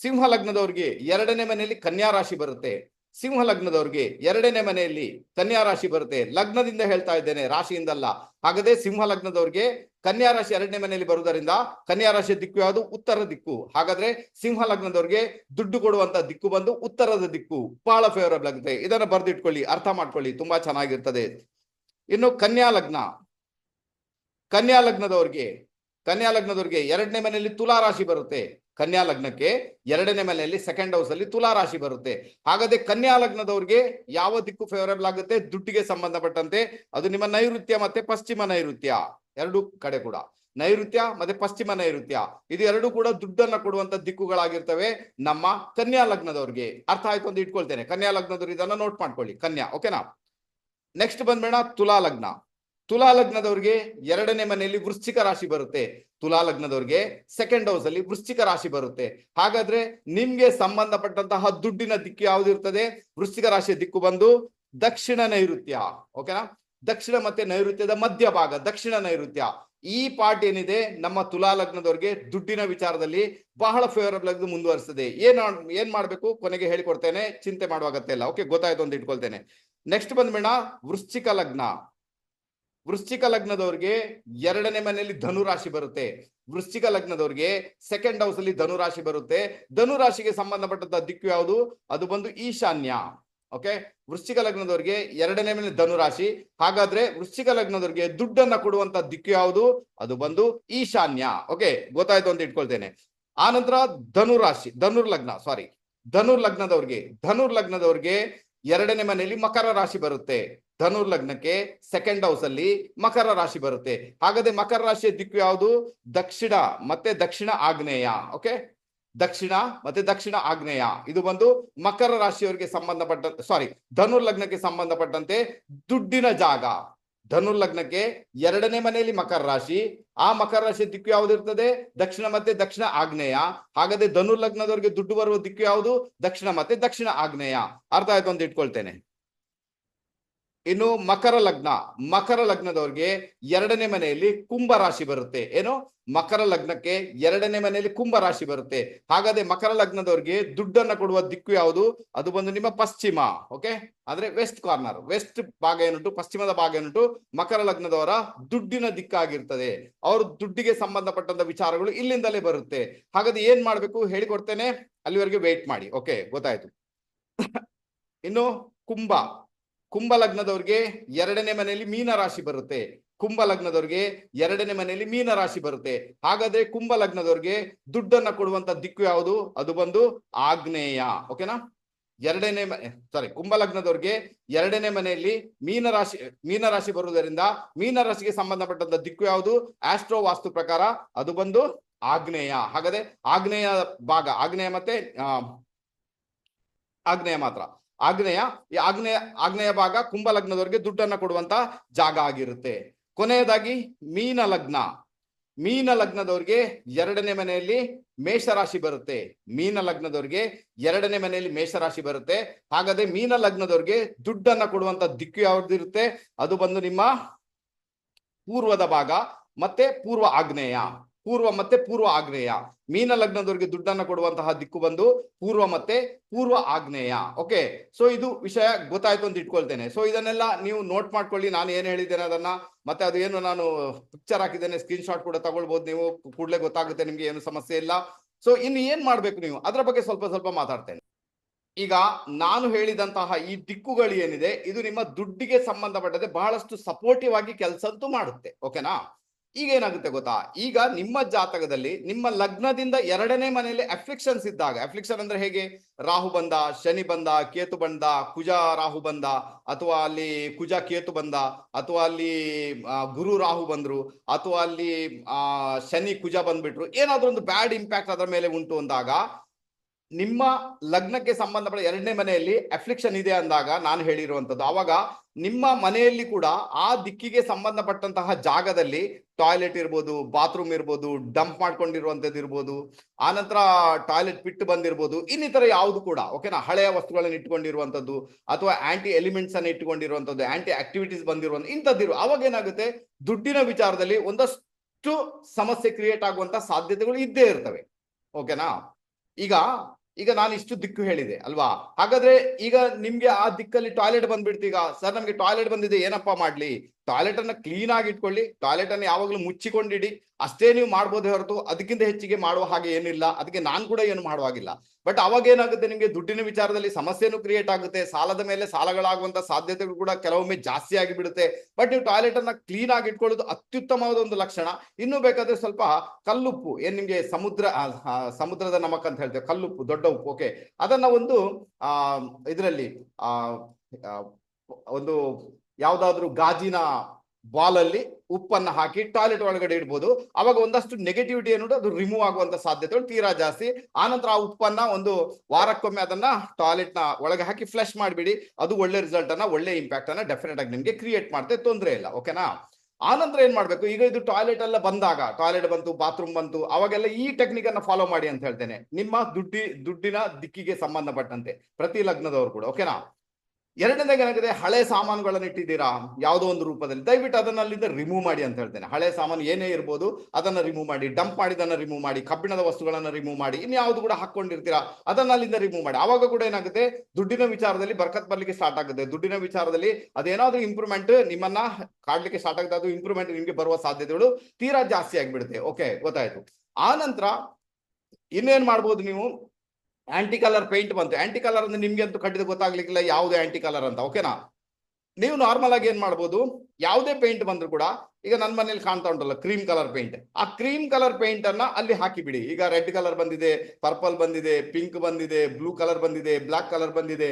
ಸಿಂಹ ಲಗ್ನದವ್ರಿಗೆ ಎರಡನೇ ಮನೆಯಲ್ಲಿ ಕನ್ಯಾ ರಾಶಿ ಬರುತ್ತೆ. ಸಿಂಹ ಲಗ್ನದವ್ರಿಗೆ ಎರಡನೇ ಮನೆಯಲ್ಲಿ ಕನ್ಯಾ ರಾಶಿ ಬರುತ್ತೆ. ಲಗ್ನದಿಂದ ಹೇಳ್ತಾ ಇದ್ದೇನೆ ರಾಶಿಯಿಂದಲ್ಲ ಹಾಗಾದ್ರೆ ಸಿಂಹ ಲಗ್ನದವ್ರಿಗೆ ಕನ್ಯಾ ರಾಶಿ ಎರಡನೇ ಮನೆಯಲ್ಲಿ ಬರುವುದರಿಂದ ಕನ್ಯಾ ರಾಶಿ ದಿಕ್ಕು ಯಾವುದು? ಉತ್ತರ ದಿಕ್ಕು. ಹಾಗಾದ್ರೆ ಸಿಂಹ ಲಗ್ನದವ್ರಿಗೆ ದುಡ್ಡು ಕೊಡುವಂತ ದಿಕ್ಕು ಬಂದು ಉತ್ತರದ ದಿಕ್ಕು. ಬಹಳ ಫೇವರಬಲ್ ಆಗುತ್ತೆ. ಇದನ್ನ ಬರೆದಿಟ್ಕೊಳ್ಳಿ, ಅರ್ಥ ಮಾಡ್ಕೊಳ್ಳಿ, ತುಂಬಾ ಚೆನ್ನಾಗಿರ್ತದೆ. ಇನ್ನು ಕನ್ಯಾ ಲಗ್ನ. ಕನ್ಯಾ ಲಗ್ನದವ್ರಿಗೆ ಕನ್ಯಾ ಲಗ್ನದವ್ರಿಗೆ ಎರಡನೇ ಮನೆಯಲ್ಲಿ ತುಲಾ ರಾಶಿ ಬರುತ್ತೆ. ಕನ್ಯಾ ಲಗ್ನಕ್ಕೆ ಎರಡನೇ ಮನೆಯಲ್ಲಿ ಸೆಕೆಂಡ್ ಹೌಸ್ ಅಲ್ಲಿ ತುಲಾ ರಾಶಿ ಬರುತ್ತೆ. ಹಾಗಾದ್ರೆ ಕನ್ಯಾ ಲಗ್ನದವ್ರಿಗೆ ಯಾವ ದಿಕ್ಕು ಫೇವರೇಬಲ್ ಆಗುತ್ತೆ? ದುಡ್ಡಿಗೆ ಸಂಬಂಧಪಟ್ಟಂತೆ ಅದು ನಿಮ್ಮ ನೈಋತ್ಯ ಮತ್ತೆ ಪಶ್ಚಿಮ ನೈಋತ್ಯ. ಎರಡು ಕಡೆ ಕೂಡ. ನೈಋತ್ಯ ಮತ್ತೆ ಪಶ್ಚಿಮ ನೈಋತ್ಯ. ಇದು ಎರಡು ಕೂಡ ದುಡ್ಡನ್ನ ಕೊಡುವಂತ ದಿಕ್ಕುಗಳಾಗಿರ್ತವೆ ನಮ್ಮ ಕನ್ಯಾ ಲಗ್ನದವ್ರಿಗೆ. ಅರ್ಥ ಆಯ್ತು ಅಂತ ಇಟ್ಕೊಳ್ತೇನೆ. ಕನ್ಯಾ ಲಗ್ನದವ್ರು ಇದನ್ನ ನೋಟ್ ಮಾಡ್ಕೊಳ್ಳಿ. ಕನ್ಯಾ ಓಕೆನಾ ನೆಕ್ಸ್ಟ್ ಬಂದ್ಬೇಡ ತುಲಾ ಲಗ್ನ. ತುಲಾ ಲಗ್ನದವ್ರಿಗೆ ಎರಡನೇ ಮನೆಯಲ್ಲಿ ವೃಶ್ಚಿಕ ರಾಶಿ ಬರುತ್ತೆ. ತುಲಾ ಲಗ್ನದವ್ರಿಗೆ ಸೆಕೆಂಡ್ ಹೌಸ್ ಅಲ್ಲಿ ವೃಶ್ಚಿಕ ರಾಶಿ ಬರುತ್ತೆ. ಹಾಗಾದ್ರೆ ನಿಮ್ಗೆ ಸಂಬಂಧಪಟ್ಟಂತಹ ದುಡ್ಡಿನ ದಿಕ್ಕು ಯಾವ್ದಿರ್ತದೆ ವೃಶ್ಚಿಕ ರಾಶಿಯ ದಿಕ್ಕು ಬಂದು ದಕ್ಷಿಣ ನೈಋತ್ಯ. ಓಕೆನಾ? ದಕ್ಷಿಣ ಮತ್ತೆ ನೈಋತ್ಯದ ಮಧ್ಯ ಭಾಗ ದಕ್ಷಿಣ ನೈಋತ್ಯ. ಈ ಪಾರ್ಟ್ ಏನಿದೆ? ನಮ್ಮ ತುಲಾ ಲಗ್ನದವ್ರಿಗೆ ದುಡ್ಡಿನ ವಿಚಾರದಲ್ಲಿ ಬಹಳ ಫೇವರಬಲ್ ಆಗಿ ಮುಂದುವರಿಸ್ತದೆ. ಏನ್ ಏನ್ ಮಾಡ್ಬೇಕು? ಕೊನೆಗೆ ಹೇಳಿಕೊಡ್ತೇನೆ. ಚಿಂತೆ ಮಾಡುವ ಅಗತ್ಯ ಇಲ್ಲ. ಓಕೆ, ಗೊತ್ತಾಯ್ತು ಅಂತ ಇಟ್ಕೊಳ್ತೇನೆ. ನೆಕ್ಸ್ಟ್ ಬಂದ್ಬೇಡ ವೃಶ್ಚಿಕ ಲಗ್ನ. ವೃಶ್ಚಿಕ ಲಗ್ನದವ್ರಿಗೆ ಎರಡನೇ ಮನೆಯಲ್ಲಿ ಧನು ರಾಶಿ ಬರುತ್ತೆ. ವೃಶ್ಚಿಕ ಲಗ್ನದವ್ರಿಗೆ ಸೆಕೆಂಡ್ ಹೌಸ್ ಅಲ್ಲಿ ಧನು ರಾಶಿ ಬರುತ್ತೆ. ಧನು ರಾಶಿಗೆ ಸಂಬಂಧಪಟ್ಟಂತ ದಿಕ್ಕು ಯಾವುದು? ಅದು ಬಂದು ಈಶಾನ್ಯ. ಓಕೆ ವೃಶ್ಚಿಕ ಲಗ್ನದವ್ರಿಗೆ ಎರಡನೇ ಮನೆ ಧನು ರಾಶಿ ಹಾಗಾದ್ರೆ ವೃಶ್ಚಿಕ ಲಗ್ನದವ್ರಿಗೆ ದುಡ್ಡನ್ನ ಕೊಡುವಂತ ದಿಕ್ಕು ಯಾವುದು? ಅದು ಬಂದು ಈಶಾನ್ಯ. ಓಕೆ ಗೊತ್ತಾಯ್ತು ಅಂತ ಇಟ್ಕೊಳ್ತೇನೆ. ಆನಂತರ ಧನು ರಾಶಿ ಧನುರ್ ಲಗ್ನ ಸಾರಿ ಧನುರ್ ಲಗ್ನದವ್ರಿಗೆ ಧನುರ್ ಲಗ್ನದವ್ರಿಗೆ ಎರಡನೇ ಮನೆಯಲ್ಲಿ ಮಕರ ರಾಶಿ ಬರುತ್ತೆ. ಧನುರ್ ಲಗ್ನಕ್ಕೆ ಸೆಕೆಂಡ್ ಹೌಸ್ ಅಲ್ಲಿ ಮಕರ ರಾಶಿ ಬರುತ್ತೆ. ಹಾಗಾದ್ರೆ ಮಕರ ರಾಶಿಯ ದಿಕ್ಕು ಯಾವುದು? ದಕ್ಷಿಣ ಮತ್ತೆ ದಕ್ಷಿಣ ಆಗ್ನೇಯ ಓಕೆ ದಕ್ಷಿಣ ಮತ್ತೆ ದಕ್ಷಿಣ ಆಗ್ನೇಯ. ಇದು ಬಂದು ಮಕರ ರಾಶಿಯವರಿಗೆ ಸಂಬಂಧಪಟ್ಟ ಸಾರಿ ಧನುರ್ ಲಗ್ನಕ್ಕೆ ಸಂಬಂಧಪಟ್ಟಂತೆ ದುಡ್ಡಿನ ಜಾಗ. ಧನುರ್ ಲಗ್ನಕ್ಕೆ ಎರಡನೇ ಮನೆಯಲ್ಲಿ ಮಕರ ರಾಶಿ. ಆ ಮಕರ ರಾಶಿಯ ದಿಕ್ಕು ಯಾವ್ದಿರ್ತದೆ ದಕ್ಷಿಣ ಮತ್ತೆ ದಕ್ಷಿಣ ಆಗ್ನೇಯ. ಹಾಗಾದ್ರೆ ಧನುರ್ ಲಗ್ನದವರಿಗೆ ದುಡ್ಡು ಬರುವ ದಿಕ್ಕು ಯಾವುದು? ದಕ್ಷಿಣ ಮತ್ತೆ ದಕ್ಷಿಣ ಆಗ್ನೇಯ. ಅರ್ಥ ಆಯ್ತು ಅಂತ ಇಟ್ಕೊಳ್ತೇನೆ. ಇನ್ನು ಮಕರ ಲಗ್ನ, ಮಕರ ಲಗ್ನದವ್ರಿಗೆ ಎರಡನೇ ಮನೆಯಲ್ಲಿ ಕುಂಭ ರಾಶಿ ಬರುತ್ತೆ. ಏನು? ಮಕರ ಲಗ್ನಕ್ಕೆ ಎರಡನೇ ಮನೆಯಲ್ಲಿ ಕುಂಭ ರಾಶಿ ಬರುತ್ತೆ. ಹಾಗಾದ್ರೆ ಮಕರ ಲಗ್ನದವ್ರಿಗೆ ದುಡ್ಡನ್ನ ಕೊಡುವ ದಿಕ್ಕು ಯಾವುದು? ಅದು ಬಂದು ನಿಮ್ಮ ಪಶ್ಚಿಮ ಓಕೆ ಅಂದ್ರೆ ವೆಸ್ಟ್ ಕಾರ್ನರ್ ವೆಸ್ಟ್ ಭಾಗ ಏನುಂಟು? ಪಶ್ಚಿಮದ ಭಾಗ ಏನುಂಟು? ಮಕರ ಲಗ್ನದವರ ದುಡ್ಡಿನ ದಿಕ್ಕಾಗಿರ್ತದೆ. ಅವ್ರ ದುಡ್ಡಿಗೆ ಸಂಬಂಧಪಟ್ಟಂತ ವಿಚಾರಗಳು ಇಲ್ಲಿಂದಲೇ ಬರುತ್ತೆ. ಹಾಗಾದ್ರೆ ಏನ್ ಮಾಡ್ಬೇಕು? ಹೇಳಿಕೊಡ್ತೇನೆ. ಅಲ್ಲಿವರೆಗೆ ವೇಟ್ ಮಾಡಿ ಓಕೆ ಗೊತ್ತಾಯ್ತು. ಇನ್ನು ಕುಂಭ ಕುಂಭ ಲಗ್ನದವ್ರಿಗೆ ಎರಡನೇ ಮನೆಯಲ್ಲಿ ಮೀನ ರಾಶಿ ಬರುತ್ತೆ. ಕುಂಭ ಲಗ್ನದವ್ರಿಗೆ ಎರಡನೇ ಮನೆಯಲ್ಲಿ ಮೀನ ರಾಶಿ ಬರುತ್ತೆ. ಹಾಗಾದ್ರೆ ಕುಂಭ ಲಗ್ನದವ್ರಿಗೆ ದುಡ್ಡನ್ನ ಕೊಡುವಂತ ದಿಕ್ಕು ಯಾವುದು? ಅದು ಬಂದು ಆಗ್ನೇಯ. ಓಕೆನಾ ಎರಡನೇ ಸಾರಿ ಕುಂಭ ಲಗ್ನದವ್ರಿಗೆ ಎರಡನೇ ಮನೆಯಲ್ಲಿ ಮೀನ ರಾಶಿ ಮೀನ ರಾಶಿ ಬರುವುದರಿಂದ ಮೀನ ರಾಶಿಗೆ ಸಂಬಂಧಪಟ್ಟಂತ ದಿಕ್ಕು ಯಾವುದು? ಆಸ್ಟ್ರೋ ವಾಸ್ತು ಪ್ರಕಾರ ಅದು ಬಂದು ಆಗ್ನೇಯ. ಹಾಗಾದ್ರೆ ಆಗ್ನೇಯ ಭಾಗ, ಆಗ್ನೇಯ ಮತ್ತೆ ಆಗ್ನೇಯ ಮಾತ್ರ. ಆಗ್ನೇಯ ಈ ಆಗ್ನೇಯ ಆಗ್ನೇಯ ಭಾಗ ಕುಂಭ ಲಗ್ನದವರಿಗೆ ದುಡ್ಡನ್ನ ಕೊಡುವಂತ ಜಾಗ ಆಗಿರುತ್ತೆ. ಕೊನೆಯದಾಗಿ ಮೀನ ಲಗ್ನ. ಮೀನ ಲಗ್ನದವ್ರಿಗೆ ಎರಡನೇ ಮನೆಯಲ್ಲಿ ಮೇಷರಾಶಿ ಬರುತ್ತೆ. ಮೀನ ಲಗ್ನದವ್ರಿಗೆ ಎರಡನೇ ಮನೆಯಲ್ಲಿ ಮೇಷರಾಶಿ ಬರುತ್ತೆ. ಹಾಗಾದ್ರೆ ಮೀನ ಲಗ್ನದವ್ರಿಗೆ ದುಡ್ಡನ್ನ ಕೊಡುವಂತ ದಿಕ್ಕು ಯಾವ್ದಿರುತ್ತೆ? ಅದು ಬಂದು ನಿಮ್ಮ ಪೂರ್ವದ ಭಾಗ, ಮತ್ತೆ ಪೂರ್ವ ಆಗ್ನೇಯ ಪೂರ್ವ ಮತ್ತೆ ಪೂರ್ವ ಆಗ್ನೇಯ ಮೀನ ಲಗ್ನದವರಿಗೆ ದುಡ್ಡನ್ನ ಕೊಡುವಂತಹ ದಿಕ್ಕು ಬಂದು ಪೂರ್ವ ಮತ್ತೆ ಪೂರ್ವ ಆಗ್ನೇಯ ಓಕೆ ಸೊ ಇದು ವಿಷಯ ಗೊತ್ತಾಯ್ತು ಅಂತ ಇಟ್ಕೊಳ್ತೇನೆ. ಸೊ ಇದನ್ನೆಲ್ಲ ನೀವು ನೋಟ್ ಮಾಡ್ಕೊಳ್ಳಿ. ನಾನು ಏನ್ ಹೇಳಿದ್ದೇನೆ ಅದನ್ನ? ಮತ್ತೆ ಅದು ಏನು ನಾನು ಪಿಕ್ಚರ್ ಹಾಕಿದ್ದೇನೆ ಸ್ಕ್ರೀನ್ ಶಾಟ್ ಕೂಡ ತಗೊಳ್ಬಹುದು ನೀವು. ಕೂಡಲೇ ಗೊತ್ತಾಗುತ್ತೆ ನಿಮ್ಗೆ, ಏನು ಸಮಸ್ಯೆ ಇಲ್ಲ. ಸೊ ಇನ್ನು ಏನ್ ಮಾಡ್ಬೇಕು ನೀವು? ಅದರ ಬಗ್ಗೆ ಸ್ವಲ್ಪ ಸ್ವಲ್ಪ ಮಾತಾಡ್ತೇನೆ. ಈಗ ನಾನು ಹೇಳಿದಂತಹ ಈ ದಿಕ್ಕುಗಳು ಏನಿದೆ, ಇದು ನಿಮ್ಮ ದುಡ್ಡಿಗೆ ಸಂಬಂಧಪಟ್ಟದೆ ಬಹಳಷ್ಟು ಸಪೋರ್ಟಿವ್ ಆಗಿ ಕೆಲಸಂತೂ ಮಾಡುತ್ತೆ. ಓಕೆನಾ ಈಗ ಏನಾಗುತ್ತೆ ಗೊತ್ತಾ? ಈಗ ನಿಮ್ಮ ಜಾತಕದಲ್ಲಿ ನಿಮ್ಮ ಲಗ್ನದಿಂದ ಎರಡನೇ ಮನೆಯಲ್ಲಿ ಅಫ್ಲಿಕ್ಷನ್ಸ್ ಇದ್ದಾಗ ಅಫ್ಲಿಕ್ಷನ್ ಅಂದ್ರೆ ಹೇಗೆ? ರಾಹು ಬಂದ, ಶನಿ ಬಂದ, ಕೇತು ಬಂದ, ಕುಜ ರಾಹು ಬಂದ, ಅಥವಾ ಅಲ್ಲಿ ಕುಜ ಕೇತು ಬಂದ, ಅಥವಾ ಅಲ್ಲಿ ಗುರು ರಾಹು ಬಂದ್ರು, ಅಥವಾ ಅಲ್ಲಿ ಶನಿ ಕುಜ ಬಂದ್ಬಿಟ್ರು, ಏನಾದ್ರೂ ಒಂದು ಬ್ಯಾಡ್ ಇಂಪ್ಯಾಕ್ಟ್ ಅದರ ಮೇಲೆ ಉಂಟು ಅಂದಾಗ, ನಿಮ್ಮ ಲಗ್ನಕ್ಕೆ ಸಂಬಂಧಪಟ್ಟ ಎರಡನೇ ಮನೆಯಲ್ಲಿ ಅಫ್ಲಿಕ್ಷನ್ ಇದೆ ಅಂದಾಗ ನಾನು ಹೇಳಿರುವಂತದ್ದು ಅವಾಗ ನಿಮ್ಮ ಮನೆಯಲ್ಲಿ ಕೂಡ ಆ ದಿಕ್ಕಿಗೆ ಸಂಬಂಧಪಟ್ಟಂತಹ ಜಾಗದಲ್ಲಿ ಟಾಯ್ಲೆಟ್ ಇರ್ಬೋದು ಬಾತ್ರೂಮ್ ಇರ್ಬೋದು ಡಂಪ್ ಮಾಡ್ಕೊಂಡಿರುವಂತದ್ದು ಇರ್ಬೋದು ಆನಂತರ ಟಾಯ್ಲೆಟ್ ಪಿಟ್ ಬಂದಿರ್ಬೋದು, ಇನ್ನಿತರ ಯಾವುದು ಕೂಡ ಓಕೆನಾ ಹಳೆಯ ವಸ್ತುಗಳನ್ನು ಇಟ್ಕೊಂಡಿರುವಂತದ್ದು ಅಥವಾ ಆಂಟಿ ಎಲಿಮೆಂಟ್ಸ್ ಅನ್ನು ಇಟ್ಕೊಂಡಿರುವಂತದ್ದು ಆಂಟಿ ಆಕ್ಟಿವಿಟೀಸ್ ಬಂದಿರುವಂತ ಇಂಥದ್ದಿರು ಅವಾಗ ಏನಾಗುತ್ತೆ? ದುಡ್ಡಿನ ವಿಚಾರದಲ್ಲಿ ಒಂದಷ್ಟು ಸಮಸ್ಯೆ ಕ್ರಿಯೇಟ್ ಆಗುವಂತ ಸಾಧ್ಯತೆಗಳು ಇದ್ದೇ ಇರ್ತವೆ ಓಕೆನಾ ಈಗ ಈಗ ನಾನು ಇಷ್ಟು ದಿಕ್ಕು ಹೇಳಿದೆ, ಅಲ್ವಾ? ಹಾಗಾದ್ರೆ ಈಗ ನಿಮ್ಗೆ ಆ ದಿಕ್ಕಲ್ಲಿ ಟಾಯ್ಲೆಟ್ ಬಂದ್ಬಿಡ್ತೀಗ ಸರ್, ನಮ್ಗೆ ಟಾಯ್ಲೆಟ್ ಬಂದಿದೆ, ಏನಪ್ಪಾ ಮಾಡ್ಲಿ? ಟಾಯ್ಲೆಟ್ ಅನ್ನ ಕ್ಲೀನ್ ಆಗಿ ಇಟ್ಕೊಳ್ಳಿ ಟಾಯ್ಲೆಟ್ ಅನ್ನ ಯಾವಾಗಲೂ ಮುಚ್ಚಿಕೊಂಡಿಡಿ. ಅಷ್ಟೇ ನೀವು ಮಾಡ್ಬೋದೇ ಹೊರತು ಅದಕ್ಕಿಂತ ಹೆಚ್ಚಿಗೆ ಮಾಡುವ ಹಾಗೆ ಏನಿಲ್ಲ. ಅದಕ್ಕೆ ನಾನು ಕೂಡ ಏನು ಮಾಡುವಾಗಿಲ್ಲ. ಬಟ್ ಅವಾಗ ಏನಾಗುತ್ತೆ ನಿಮಗೆ ದುಡ್ಡಿನ ವಿಚಾರದಲ್ಲಿ ಸಮಸ್ಯೆನೂ ಕ್ರಿಯೇಟ್ ಆಗುತ್ತೆ. ಸಾಲದ ಮೇಲೆ ಸಾಲಗಳಾಗುವಂತ ಸಾಧ್ಯತೆಗಳು ಕೂಡ ಕೆಲವೊಮ್ಮೆ ಜಾಸ್ತಿ ಆಗಿಬಿಡುತ್ತೆ. ಬಟ್ ನೀವು ಟಾಯ್ಲೆಟ್ ಅನ್ನ ಕ್ಲೀನ್ ಆಗಿ ಇಟ್ಕೊಳ್ಳೋದು ಅತ್ಯುತ್ತಮವಾದ ಒಂದು ಲಕ್ಷಣ. ಇನ್ನು ಬೇಕಾದ್ರೆ ಸ್ವಲ್ಪ ಕಲ್ಲುಪ್ಪು, ಏನ್ ನಿಮಗೆ ಸಮುದ್ರ ಸಮುದ್ರದ ನಮಕ್ ಅಂತ ಹೇಳ್ತೇವೆ, ಕಲ್ಲುಪ್ಪು, ದೊಡ್ಡ ಉಪ್ಪು ಓಕೆ ಅದನ್ನ ಒಂದು, ಆ, ಇದರಲ್ಲಿ ಒಂದು ಯಾವ್ದಾದ್ರು ಗಾಜಿನ ಬಾಲ್ ಅಲ್ಲಿ ಉಪ್ಪನ್ನ ಹಾಕಿ ಟಾಯ್ಲೆಟ್ ಒಳಗಡೆ ಇಡ್ಬೋದು. ಅವಾಗ ಒಂದಷ್ಟು ನೆಗೆಟಿವಿಟಿ ಅನ್ನೋದು ಅದು ರಿಮೂವ್ ಆಗುವಂತ ಸಾಧ್ಯತೆಗಳು ತೀರಾ ಜಾಸ್ತಿ. ಆನಂತರ ಆ ಉಪ್ಪನ್ನ ಒಂದು ವಾರಕ್ಕೊಮ್ಮೆ ಅದನ್ನ ಟಾಯ್ಲೆಟ್ನ ಒಳಗೆ ಹಾಕಿ ಫ್ಲಶ್ ಮಾಡಿಬಿಡಿ. ಅದು ಒಳ್ಳೆ ರಿಸಲ್ಟ್ ಅನ್ನ, ಒಳ್ಳೆ ಇಂಪ್ಯಾಕ್ಟ್ ಅನ್ನ ಡೆಫಿನೆಟ್ ಆಗಿ ನಿಮ್ಗೆ ಕ್ರಿಯೇಟ್ ಮಾಡುತ್ತೆ ತೊಂದರೆ ಇಲ್ಲ ಓಕೆನಾ ಆನಂತರ ಏನ್ ಮಾಡ್ಬೇಕು? ಈಗ ಇದು ಟಾಯ್ಲೆಟ್ ಎಲ್ಲ ಬಂದಾಗ ಟಾಯ್ಲೆಟ್ ಬಂತು ಬಾತ್ರೂಮ್ ಬಂತು, ಅವಾಗೆಲ್ಲ ಈ ಟೆಕ್ನಿಕ್ ಅನ್ನ ಫಾಲೋ ಮಾಡಿ ಅಂತ ಹೇಳ್ತೇನೆ. ನಿಮ್ಮ ದುಡ್ಡಿ, ದುಡ್ಡಿನ ದಿಕ್ಕಿಗೆ ಸಂಬಂಧಪಟ್ಟಂತೆ, ಪ್ರತಿ ಲಗ್ನದವರು ಕೂಡ ಓಕೆನಾ ಎರಡನೇದಾಗಿ ಏನಾಗಿದೆ ಹಳೆ ಸಾಮಾನುಗಳನ್ನ ಇಟ್ಟಿದ್ದೀರಾ? ಯಾವುದೋ ಒಂದು ರೂಪದಲ್ಲಿ. ದಯವಿಟ್ಟು ಅದನ್ನ ಅಲ್ಲಿಂದ ರಿಮೂವ್ ಮಾಡಿ ಅಂತ ಹೇಳ್ತೇನೆ. ಹಳೆ ಸಾಮಾನು ಏನೇ ಇರ್ಬೋದು, ಅದನ್ನ ರಿಮೂವ್ ಮಾಡಿ. ಡಂಪ್ ಮಾಡಿದನ್ನ ರಿಮೂವ್ ಮಾಡಿ. ಕಬ್ಬಿಣದ ವಸ್ತುಗಳನ್ನ ರಿಮೂವ್ ಮಾಡಿ. ಇನ್ಯಾವುದು ಕೂಡ ಹಾಕೊಂಡಿರ್ತೀರಾ ಅದನ್ನ ಅಲ್ಲಿಂದ ರಿಮೂವ್ ಮಾಡಿ. ಆವಾಗ ಕೂಡ ಏನಾಗುತ್ತೆ? ದುಡ್ಡಿನ ವಿಚಾರದಲ್ಲಿ ಬರ್ಕತ್ ಬರ್ಲಿಕ್ಕೆ ಸ್ಟಾರ್ಟ್ ಆಗುತ್ತೆ. ದುಡ್ಡಿನ ವಿಚಾರದಲ್ಲಿ ಅದೇನಾದ್ರೂ ಇಂಪ್ರೂವ್ಮೆಂಟ್ ನಿಮ್ಮನ್ನ ಕಾಡ್ಲಿಕ್ಕೆ ಸ್ಟಾರ್ಟ್ ಆಗುತ್ತೆ. ಅದು ಇಂಪ್ರೂವ್ಮೆಂಟ್ ನಿಮ್ಗೆ ಬರುವ ಸಾಧ್ಯತೆಗಳು ತೀರಾ ಜಾಸ್ತಿ ಆಗಿಬಿಡುತ್ತೆ. ಓಕೆ ಗೊತ್ತಾಯ್ತು. ಆ ನಂತರ ಇನ್ನೇನ್ ಮಾಡ್ಬೋದು ನೀವು? ಆಂಟಿ ಕಲರ್ ಪೇಂಟ್ ಬಂತು. ಆಂಟಿ ಕಲರ್ ಅಂದ್ರೆ ನಿಮ್ಗೆ ಅಂತೂ ಕಟ್ಟಿದ ಗೊತ್ತಾಗ್ಲಿಕ್ಕಿಲ್ಲ, ಯಾವುದೇ ಆಂಟಿ ಕಲರ್ ಅಂತ ಓಕೆನಾ ನೀವು ನಾರ್ಮಲ್ ಆಗಿ ಏನ್ ಮಾಡ್ಬೋದು, ಯಾವುದೇ ಪೇಂಟ್ ಬಂದ್ರು ಕೂಡ, ಈಗ ನನ್ನ ಮನೇಲಿ ಕಾಣ್ತಾ ಉಂಟಲ್ಲ ಕ್ರೀಮ್ ಕಲರ್ ಪೇಂಟ್ ಆ ಕ್ರೀಮ್ ಕಲರ್ ಪೇಂಟ್ ಅನ್ನ ಅಲ್ಲಿ ಹಾಕಿ ಬಿಡಿ ಈಗ ರೆಡ್ ಕಲರ್ ಬಂದಿದೆ ಪರ್ಪಲ್ ಬಂದಿದೆ ಪಿಂಕ್ ಬಂದಿದೆ ಬ್ಲೂ ಕಲರ್ ಬಂದಿದೆ ಬ್ಲಾಕ್ ಕಲರ್ ಬಂದಿದೆ.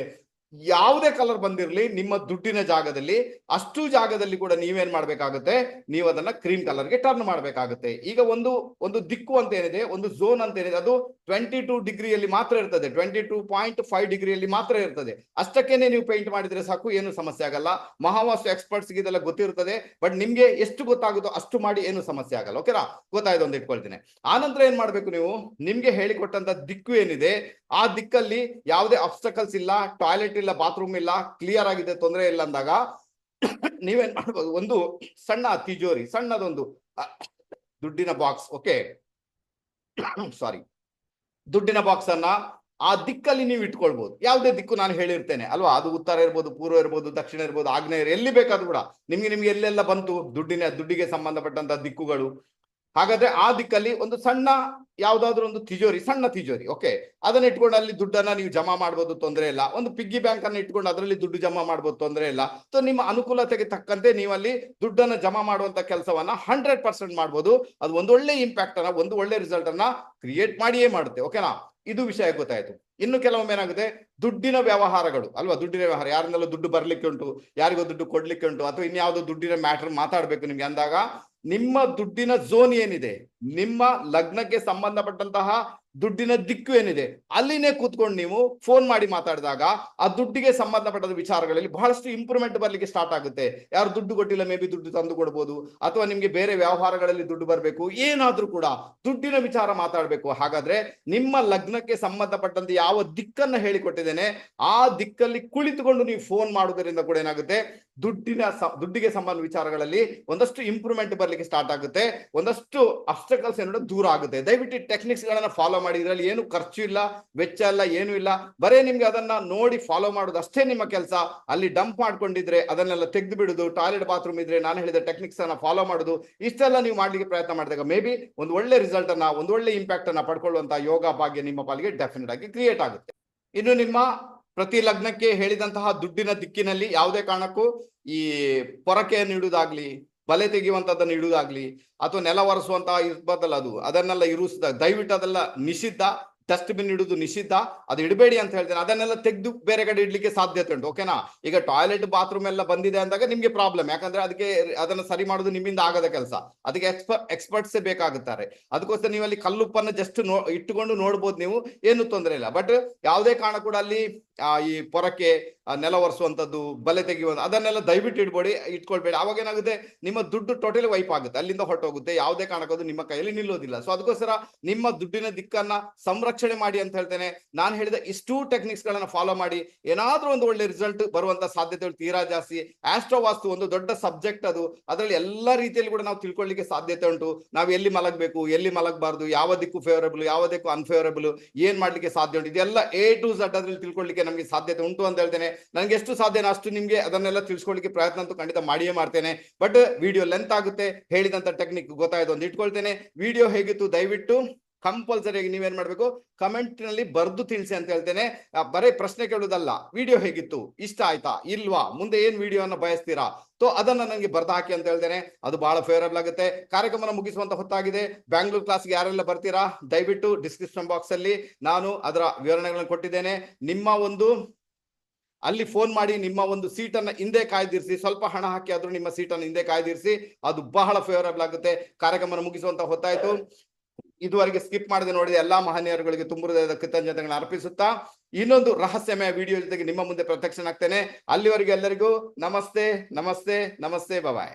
ಯಾವುದೇ ಕಲರ್ ಬಂದಿರಲಿ, ನಿಮ್ಮ ದುಡ್ಡಿನ ಜಾಗದಲ್ಲಿ, ಅಷ್ಟು ಜಾಗದಲ್ಲಿ ಕೂಡ ನೀವೇನ್ ಮಾಡ್ಬೇಕಾಗುತ್ತೆ? ನೀವು ಅದನ್ನ ಕ್ರೀಮ್ ಕಲರ್ಗೆ ಟರ್ನ್ ಮಾಡ್ಬೇಕಾಗುತ್ತೆ. ಈಗ ಒಂದು ಒಂದು ದಿಕ್ಕು ಅಂತ ಏನಿದೆ, ಒಂದು ಝೋನ್ ಅಂತ ಏನಿದೆ, ಅದು ಟ್ವೆಂಟಿ ಟೂ ಡಿಗ್ರಿಯಲ್ಲಿ ಮಾತ್ರ ಇರ್ತದೆ. ಟ್ವೆಂಟಿ ಟೂ ಪಾಯಿಂಟ್ ಫೈವ್ ಡಿಗ್ರಿಯಲ್ಲಿ ಮಾತ್ರ ಇರ್ತದೆ. ಅಷ್ಟಕ್ಕೇನೆ ನೀವು ಪೇಂಟ್ ಮಾಡಿದ್ರೆ ಸಾಕು, ಏನು ಸಮಸ್ಯೆ ಆಗಲ್ಲ. ಮಹಾವಾಸ್ತು ಎಕ್ಸ್ಪರ್ಟ್ಸ್ ಇದೆಲ್ಲ ಗೊತ್ತಿರ್ತದೆ ಬಟ್ ನಿಮ್ಗೆ ಎಷ್ಟು ಗೊತ್ತಾಗುತ್ತೋ ಅಷ್ಟು ಮಾಡಿ ಏನು ಸಮಸ್ಯೆ ಆಗಲ್ಲ ಓಕೆನಾ ಗೊತ್ತಾಯ್ತು ಅಂತ ಇಟ್ಕೊಳ್ತೀನಿ. ಆನಂತರ ಏನ್ ಮಾಡ್ಬೇಕು ನೀವು? ನಿಮ್ಗೆ ಹೇಳಿಕೊಟ್ಟಂತ ದಿಕ್ಕು ಏನಿದೆ ಆ ದಿಕ್ಕಲ್ಲಿ ಯಾವುದೇ ಅಬ್ಸ್ಟಕಲ್ಸ್ ಇಲ್ಲ ಟಾಯ್ಲೆಟ್ ಇಲ್ಲ ಬಾತ್ರೂಮ್ ಇಲ್ಲ ಕ್ಲಿಯರ್ ಆಗಿದೆ, ತೊಂದರೆ ಇಲ್ಲ ಅಂದಾಗ ನೀವೇನ್ ಮಾಡ್ಬೋದು? ಒಂದು ಸಣ್ಣ ತಿಜೋರಿ, ಸಣ್ಣದೊಂದು ದುಡ್ಡಿನ ಬಾಕ್ಸ್ ಓಕೆ ಸಾರಿ ದುಡ್ಡಿನ ಬಾಕ್ಸ್ ಅನ್ನ ಆ ದಿಕ್ಕಲ್ಲಿ ನೀವು ಇಟ್ಕೊಳ್ಬಹುದು ಯಾವುದೇ ದಿಕ್ಕು ನಾನು ಹೇಳಿರ್ತೇನೆ, ಅಲ್ವಾ? ಅದು ಉತ್ತರ ಇರ್ಬೋದು, ಪೂರ್ವ ಇರ್ಬೋದು, ದಕ್ಷಿಣ ಇರ್ಬೋದು ಆಗ್ನೇಯ ಎಲ್ಲಿ ಬೇಕಾದ್ರೂ ಕೂಡ ನಿಮ್ಗೆ ನಿಮ್ಗೆ ಎಲ್ಲೆಲ್ಲ ಬಂತು? ದುಡ್ಡಿನ, ದುಡ್ಡಿಗೆ ಸಂಬಂಧಪಟ್ಟಂತ ದಿಕ್ಕುಗಳು. ಹಾಗಾದ್ರೆ ಆ ದಿಕ್ಕಲ್ಲಿ ಒಂದು ಸಣ್ಣ ಯಾವ್ದಾದ್ರು ಒಂದು ತಿಜೋರಿ, ಸಣ್ಣ ತಿಜೋರಿ ಓಕೆ ಅದನ್ನ ಇಟ್ಕೊಂಡು ಅಲ್ಲಿ ದುಡ್ಡನ್ನ ನೀವು ಜಮಾ ಮಾಡ್ಬೋದು, ತೊಂದರೆ ಇಲ್ಲ. ಒಂದು ಪಿಗ್ಗಿ ಬ್ಯಾಂಕ್ ಅನ್ನ ಇಟ್ಕೊಂಡು ಅದರಲ್ಲಿ ದುಡ್ಡು ಜಮಾ ಮಾಡ್ಬೋದು, ತೊಂದರೆ ಇಲ್ಲ. ಸೊ ನಿಮ್ಮ ಅನುಕೂಲತೆಗೆ ತಕ್ಕಂತೆ ನೀವಲ್ಲಿ ದುಡ್ಡನ್ನ ಜಮಾ ಮಾಡುವಂತ ಕೆಲಸವನ್ನ ಹಂಡ್ರೆಡ್ ಪರ್ಸೆಂಟ್ ಮಾಡ್ಬೋದು. ಅದು ಒಂದು ಒಳ್ಳೆ ಇಂಪ್ಯಾಕ್ಟ್ ಅನ್ನ, ಒಂದು ಒಳ್ಳೆ ರಿಸಲ್ಟ್ ಅನ್ನ ಕ್ರಿಯೇಟ್ ಮಾಡಿಯೇ ಮಾಡುತ್ತೆ ಓಕೆನಾ ಇದು ವಿಷಯ ಗೊತ್ತಾಯ್ತು. ಇನ್ನು ಕೆಲವೊಮ್ಮೆ ಏನಾಗುತ್ತೆ? ದುಡ್ಡಿನ ವ್ಯವಹಾರಗಳು, ಅಲ್ವಾ? ದುಡ್ಡಿನ ವ್ಯವಹಾರ. ಯಾರನ್ನೆಲ್ಲ ದುಡ್ಡು ಬರ್ಲಿಕ್ಕೆ ಉಂಟು, ಯಾರಿಗೋ ದುಡ್ಡು ಕೊಡ್ಲಿಕ್ಕೆ ಉಂಟು, ಅಥವಾ ಇನ್ಯಾವುದೋ ದುಡ್ಡಿನ ಮ್ಯಾಟರ್ ಮಾತಾಡ್ಬೇಕು ನಿಮ್ಗೆ ಅಂದಾಗ ನಿಮ್ಮ ದುಡ್ಡಿನ ಝೋನ್ ಏನಿದೆ ನಿಮ್ಮ ಲಗ್ನಕ್ಕೆ ಸಂಬಂಧಪಟ್ಟಂತಹ ದುಡ್ಡಿನ ದಿಕ್ಕು ಏನಿದೆ? ಅಲ್ಲಿನೇ ಕೂತ್ಕೊಂಡು ನೀವು ಫೋನ್ ಮಾಡಿ ಮಾತಾಡಿದಾಗ ಆ ದುಡ್ಡಿಗೆ ಸಂಬಂಧಪಟ್ಟ ವಿಚಾರಗಳಲ್ಲಿ ಬಹಳಷ್ಟು ಇಂಪ್ರೂವ್ಮೆಂಟ್ ಬರ್ಲಿಕ್ಕೆ ಸ್ಟಾರ್ಟ್ ಆಗುತ್ತೆ. ಯಾರು ದುಡ್ಡು ಕೊಟ್ಟಿಲ್ಲ ಮೇ ಬಿ ದುಡ್ಡು ತಂದು ಕೊಡ್ಬೋದು, ಅಥವಾ ನಿಮ್ಗೆ ಬೇರೆ ವ್ಯವಹಾರಗಳಲ್ಲಿ ದುಡ್ಡು ಬರಬೇಕು, ಏನಾದ್ರೂ ಕೂಡ ದುಡ್ಡಿನ ವಿಚಾರ ಮಾತಾಡಬೇಕು. ಹಾಗಾದ್ರೆ ನಿಮ್ಮ ಲಗ್ನಕ್ಕೆ ಸಂಬಂಧಪಟ್ಟಂತೆ ಯಾವ ದಿಕ್ಕನ್ನ ಹೇಳಿಕೊಟ್ಟಿದ್ದೇನೆ, ಆ ದಿಕ್ಕಲ್ಲಿ ಕುಳಿತುಕೊಂಡು ನೀವು ಫೋನ್ ಮಾಡುವುದರಿಂದ ಕೂಡ ಏನಾಗುತ್ತೆ? ದುಡ್ಡಿನ ದುಡ್ಡಿಗೆ ಸಂಬಂಧ ವಿಚಾರಗಳಲ್ಲಿ ಒಂದಷ್ಟು ಇಂಪ್ರೂವ್ಮೆಂಟ್ ಬರ್ಲಿಕ್ಕೆ ಸ್ಟಾರ್ಟ್ ಆಗುತ್ತೆ. ಒಂದಷ್ಟು ಅಬ್ಸ್ಟಕಲ್ಸ್ ಏನೋ ದೂರ ಆಗುತ್ತೆ. ದಯವಿಟ್ಟು ಟೆಕ್ನಿಕ್ಸ್ ಗಳನ್ನ ಫಾಲೋ ಮಾಡಿ, ಇದರಲ್ಲಿ ಏನು ಖರ್ಚು ಇಲ್ಲ, ವೆಚ್ಚ ಇಲ್ಲ, ಏನು ಇಲ್ಲ. ಬರೇ ನಿಮ್ಗೆ ಅದನ್ನ ನೋಡಿ ಫಾಲೋ ಮಾಡೋದು ಅಷ್ಟೇ ನಿಮ್ಮ ಕೆಲಸ. ಅಲ್ಲಿ ಡಂಪ್ ಮಾಡ್ಕೊಂಡಿದ್ರೆ ಅದನ್ನೆಲ್ಲ ತೆಗೆದು ಬಿಡುದು ಟಾಯ್ಲೆಟ್ ಬಾತ್ರೂಮ್ ಇದ್ರೆ ನಾನು ಹೇಳಿದ ಟೆಕ್ನಿಕ್ಸ್ ಅನ್ನ ಫಾಲೋ ಮಾಡುದು. ಇಷ್ಟೆಲ್ಲ ನೀವು ಮಾಡ್ಲಿಕ್ಕೆ ಪ್ರಯತ್ನ ಮಾಡಿದಾಗ ಮೇ ಬಿ ಒಂದು ಒಳ್ಳೆ ರಿಸಲ್ಟ್ ಅನ್ನ, ಒಂದು ಒಳ್ಳೆ ಇಂಪ್ಯಾಕ್ಟ್ ಅನ್ನ ಪಡ್ಕೊಳ್ಳುವಂತ ಯೋಗ ಭಾಗ್ಯ ನಿಮ್ಮ ಪಾಲಿಗೆ ಡೆಫಿನೆಟ್ ಆಗಿ ಕ್ರಿಯೇಟ್ ಆಗುತ್ತೆ. ಇನ್ನು ನಿಮ್ಮ ಪ್ರತಿ ಲಗ್ನಕ್ಕೆ ಹೇಳಿದಂತಹ ದುಡ್ಡಿನ ದಿಕ್ಕಿನಲ್ಲಿ ಯಾವುದೇ ಕಾರಣಕ್ಕೂ ಈ ಪೊರಕೆಯನ್ನು ಇಡುವುದಾಗ್ಲಿ ಬಲೆ ತೆಗೆಯುವಂಥದ್ದನ್ನು ಇಡುವುದಾಗ್ಲಿ ಅಥವಾ ನೆಲ ಒರೆಸುವಂತಹ ಇರ್ಬೋದಲ್ಲ ಅದು, ಅದನ್ನೆಲ್ಲ ಇರಿಸಿದ, ದಯವಿಟ್ಟು ಅದೆಲ್ಲ ನಿಷಿದ್ಧ, ಡಸ್ಟ್ಬಿನ್ ಇಡುದು ನಿಷಿದ್ಧ, ಅದು ಇಡಬೇಡಿ ಅಂತ ಹೇಳ್ತೇನೆ. ಅದನ್ನೆಲ್ಲ ತೆಗೆದು ಬೇರೆ ಕಡೆ ಇಡ್ಲಿಕ್ಕೆ ಸಾಧ್ಯತೆ ಉಂಟು ಓಕೆನಾ ಈಗ ಟಾಯ್ಲೆಟ್ ಬಾತ್ರೂಮ್ ಎಲ್ಲ ಬಂದಿದೆ ಅಂದಾಗ ನಿಮಗೆ ಪ್ರಾಬ್ಲಮ್ ಯಾಕಂದ್ರೆ ಅದಕ್ಕೆ ಅದನ್ನ ಸರಿ ಮಾಡೋದು ನಿಮ್ಮಿಂದ ಆಗದ ಕೆಲಸ. ಅದಕ್ಕೆ ಎಕ್ಸ್ಪರ್ ಎಕ್ಸ್ಪರ್ಟ್ಸೇ ಬೇಕಾಗುತ್ತಾರೆ. ಅದಕ್ಕೋಸ್ಕರ ನೀವು ಅಲ್ಲಿ ಕಲ್ಲುಪ್ಪನ್ನು ಜಸ್ಟ್ ನೋ, ಇಟ್ಟುಕೊಂಡು ನೋಡ್ಬೋದು ನೀವು, ಏನು ತೊಂದರೆ ಇಲ್ಲ. ಬಟ್ ಯಾವುದೇ ಕಾರಣ ಕೂಡ ಅಲ್ಲಿ ಈ ಪೊರಕೆ ನೆಲ ಒರೆಸುವಂಥದ್ದು, ಬಲೆ ತೆಗೆಯುವಂಥ ಅದನ್ನೆಲ್ಲ ದಯವಿಟ್ಟು ಇಡ್ಬೇಡಿ, ಇಟ್ಕೊಳ್ಬೇಡಿ. ಅವಾಗ ಏನಾಗುತ್ತೆ? ನಿಮ್ಮ ದುಡ್ಡು ಟೋಟಲಿ ವೈಪ್ ಆಗುತ್ತೆ. ಅಲ್ಲಿಂದ ಹೊರಟೋಗುತ್ತೆ. ಯಾವುದೇ ಕಾರಣಕ್ಕೂ ಅದು ನಿಮ್ಮ ಕೈಯಲ್ಲಿ ನಿಲ್ಲೋದಿಲ್ಲ. ಸೊ ಅದಕ್ಕೋಸ್ಕರ ನಿಮ್ಮ ದುಡ್ಡಿನ ದಿಕ್ಕನ್ನ ಸಂರಕ್ಷಣೆ ಮಾಡಿ ಅಂತ ಹೇಳ್ತೇನೆ. ನಾನು ಹೇಳಿದ ಇಷ್ಟು ಟೆಕ್ನಿಕ್ಸ್ ಗಳನ್ನ ಫಾಲೋ ಮಾಡಿ. ಏನಾದ್ರೂ ಒಂದು ಒಳ್ಳೆ ರಿಸಲ್ಟ್ ಬರುವಂತ ಸಾಧ್ಯತೆಗಳು ತೀರಾ ಜಾಸ್ತಿ. ಆಸ್ಟ್ರೋ ವಾಸ್ತು ಒಂದು ದೊಡ್ಡ ಸಬ್ಜೆಕ್ಟ್ ಅದು. ಅದರಲ್ಲಿ ಎಲ್ಲ ರೀತಿಯಲ್ಲಿ ಕೂಡ ನಾವು ತಿಳ್ಕೊಳ್ಳಿಕ್ಕೆ ಸಾಧ್ಯತೆ ಉಂಟು. ನಾವು ಎಲ್ಲಿ ಮಲಗಬೇಕು, ಎಲ್ಲಿ ಮಲಗಬಾರ್ದು, ಯಾವ ದಿಕ್ಕು ಫೇವರಬಲ್ ಯಾವ ದಿಕ್ಕು ಅನ್ಫೇವರಬಲ್ ಏನ್ ಮಾಡ್ಲಿಕ್ಕೆ ಸಾಧ್ಯ ಉಂಟು? ಇದೆಲ್ಲ ಎ ಟು ಝಡ್ ಅದ್ರಲ್ಲಿ ತಿಳ್ಕೊಳ್ಳಿಕ್ಕೆ ನಮಗೆ ಸಾಧ್ಯತೆ ಉಂಟು ಅಂತ ಹೇಳ್ತೇನೆ. ನನಗೆ ಎಷ್ಟು ಸಾಧ್ಯನೋ ಅಷ್ಟು ನಿಮಗೆ ಅದನ್ನೆಲ್ಲ ತಿಳಿಸ್ಕೊಳ್ಳಿಕ್ಕೆ ಪ್ರಯತ್ನ ಅಂತೂ ಖಂಡಿತ ಮಾಡಿಯೇ ಮಾಡ್ತೇನೆ. ಬಟ್ ವಿಡಿಯೋ ಲೆಂತ್ ಆಗುತ್ತೆ, ಹೇಳಿದಂತ ಟೆಕ್ನಿಕ್ ಗೊತ್ತಾಯ್ತು ಅಂತ ಇಟ್ಕೊಳ್ತೇನೆ. ವಿಡಿಯೋ ಹೇಗಿತ್ತು ದಯವಿಟ್ಟು ಕಂಪಲ್ಸರಿಯಾಗಿ ನೀವೇನ್ ಮಾಡ್ಬೇಕು? ಕಮೆಂಟ್ನಲ್ಲಿ ಬರ್ದು ತಿಳಿಸಿ ಅಂತ ಹೇಳ್ತೇನೆ. ಬರೀ ಪ್ರಶ್ನೆ ಕೇಳುವುದಲ್ಲ ವಿಡಿಯೋ ಹೇಗಿತ್ತು? ಇಷ್ಟ ಆಯ್ತಾ? ಇಲ್ವಾ? ಮುಂದೆ ಏನ್ ಅನ್ನ ಬಯಸ್ತೀರಾ? ಸೊ ಅದನ್ನ ನನಗೆ ಬರ್ದು ಹಾಕಿ ಅಂತ ಹೇಳ್ತೇನೆ. ಅದು ಬಹಳ ಫೇವರಬಲ್ ಆಗುತ್ತೆ. ಕಾರ್ಯಕ್ರಮನ ಮುಗಿಸುವಂತ ಹೊತ್ತಾಗಿದೆ. ಬ್ಯಾಂಗ್ಳೂರ್ ಕ್ಲಾಸ್ಗೆ ಯಾರೆಲ್ಲ ಬರ್ತೀರಾ? ದಯವಿಟ್ಟು ಡಿಸ್ಕ್ರಿಪ್ಷನ್ ಬಾಕ್ಸ್ ಅಲ್ಲಿ ನಾನು ಅದರ ವಿವರಣೆಗಳನ್ನು ಕೊಟ್ಟಿದ್ದೇನೆ. ನಿಮ್ಮ ಒಂದು ಅಲ್ಲಿ ಫೋನ್ ಮಾಡಿ ನಿಮ್ಮ ಒಂದು ಸೀಟನ್ನು ಹಿಂದೆ ಕಾಯ್ದಿರಿಸಿ, ಸ್ವಲ್ಪ ಹಣ ಹಾಕಿ ಆದ್ರೂ ನಿಮ್ಮ ಸೀಟನ್ನು ಹಿಂದೆ ಕಾಯ್ದಿರಿಸಿ, ಅದು ಬಹಳ ಫೇವರಬಲ್ ಆಗುತ್ತೆ. ಕಾರ್ಯಕ್ರಮ ಮುಗಿಸುವಂತ ಹೊತ್ತಾಯ್ತು. ಇದುವರೆಗೆ ಸ್ಕಿಪ್ ಮಾಡದೆ ನೋಡಿದ ಎಲ್ಲಾ ಮಹನೀಯರುಗಳಿಗೆ ತುಂಬ ಹೃದಯದ ಕೃತಜ್ಞತೆಗಳನ್ನು ಅರ್ಪಿಸುತ್ತಾ, ಇನ್ನೊಂದು ರಹಸ್ಯಮಯ ವಿಡಿಯೋ ಜೊತೆಗೆ ನಿಮ್ಮ ಮುಂದೆ ಪ್ರತ್ಯಕ್ಷನಾಗ್ತೇನೆ. ಅಲ್ಲಿವರೆಗೆ ಎಲ್ಲರಿಗೂ ನಮಸ್ತೆ ನಮಸ್ತೆ ನಮಸ್ತೆ ಬಾಯ್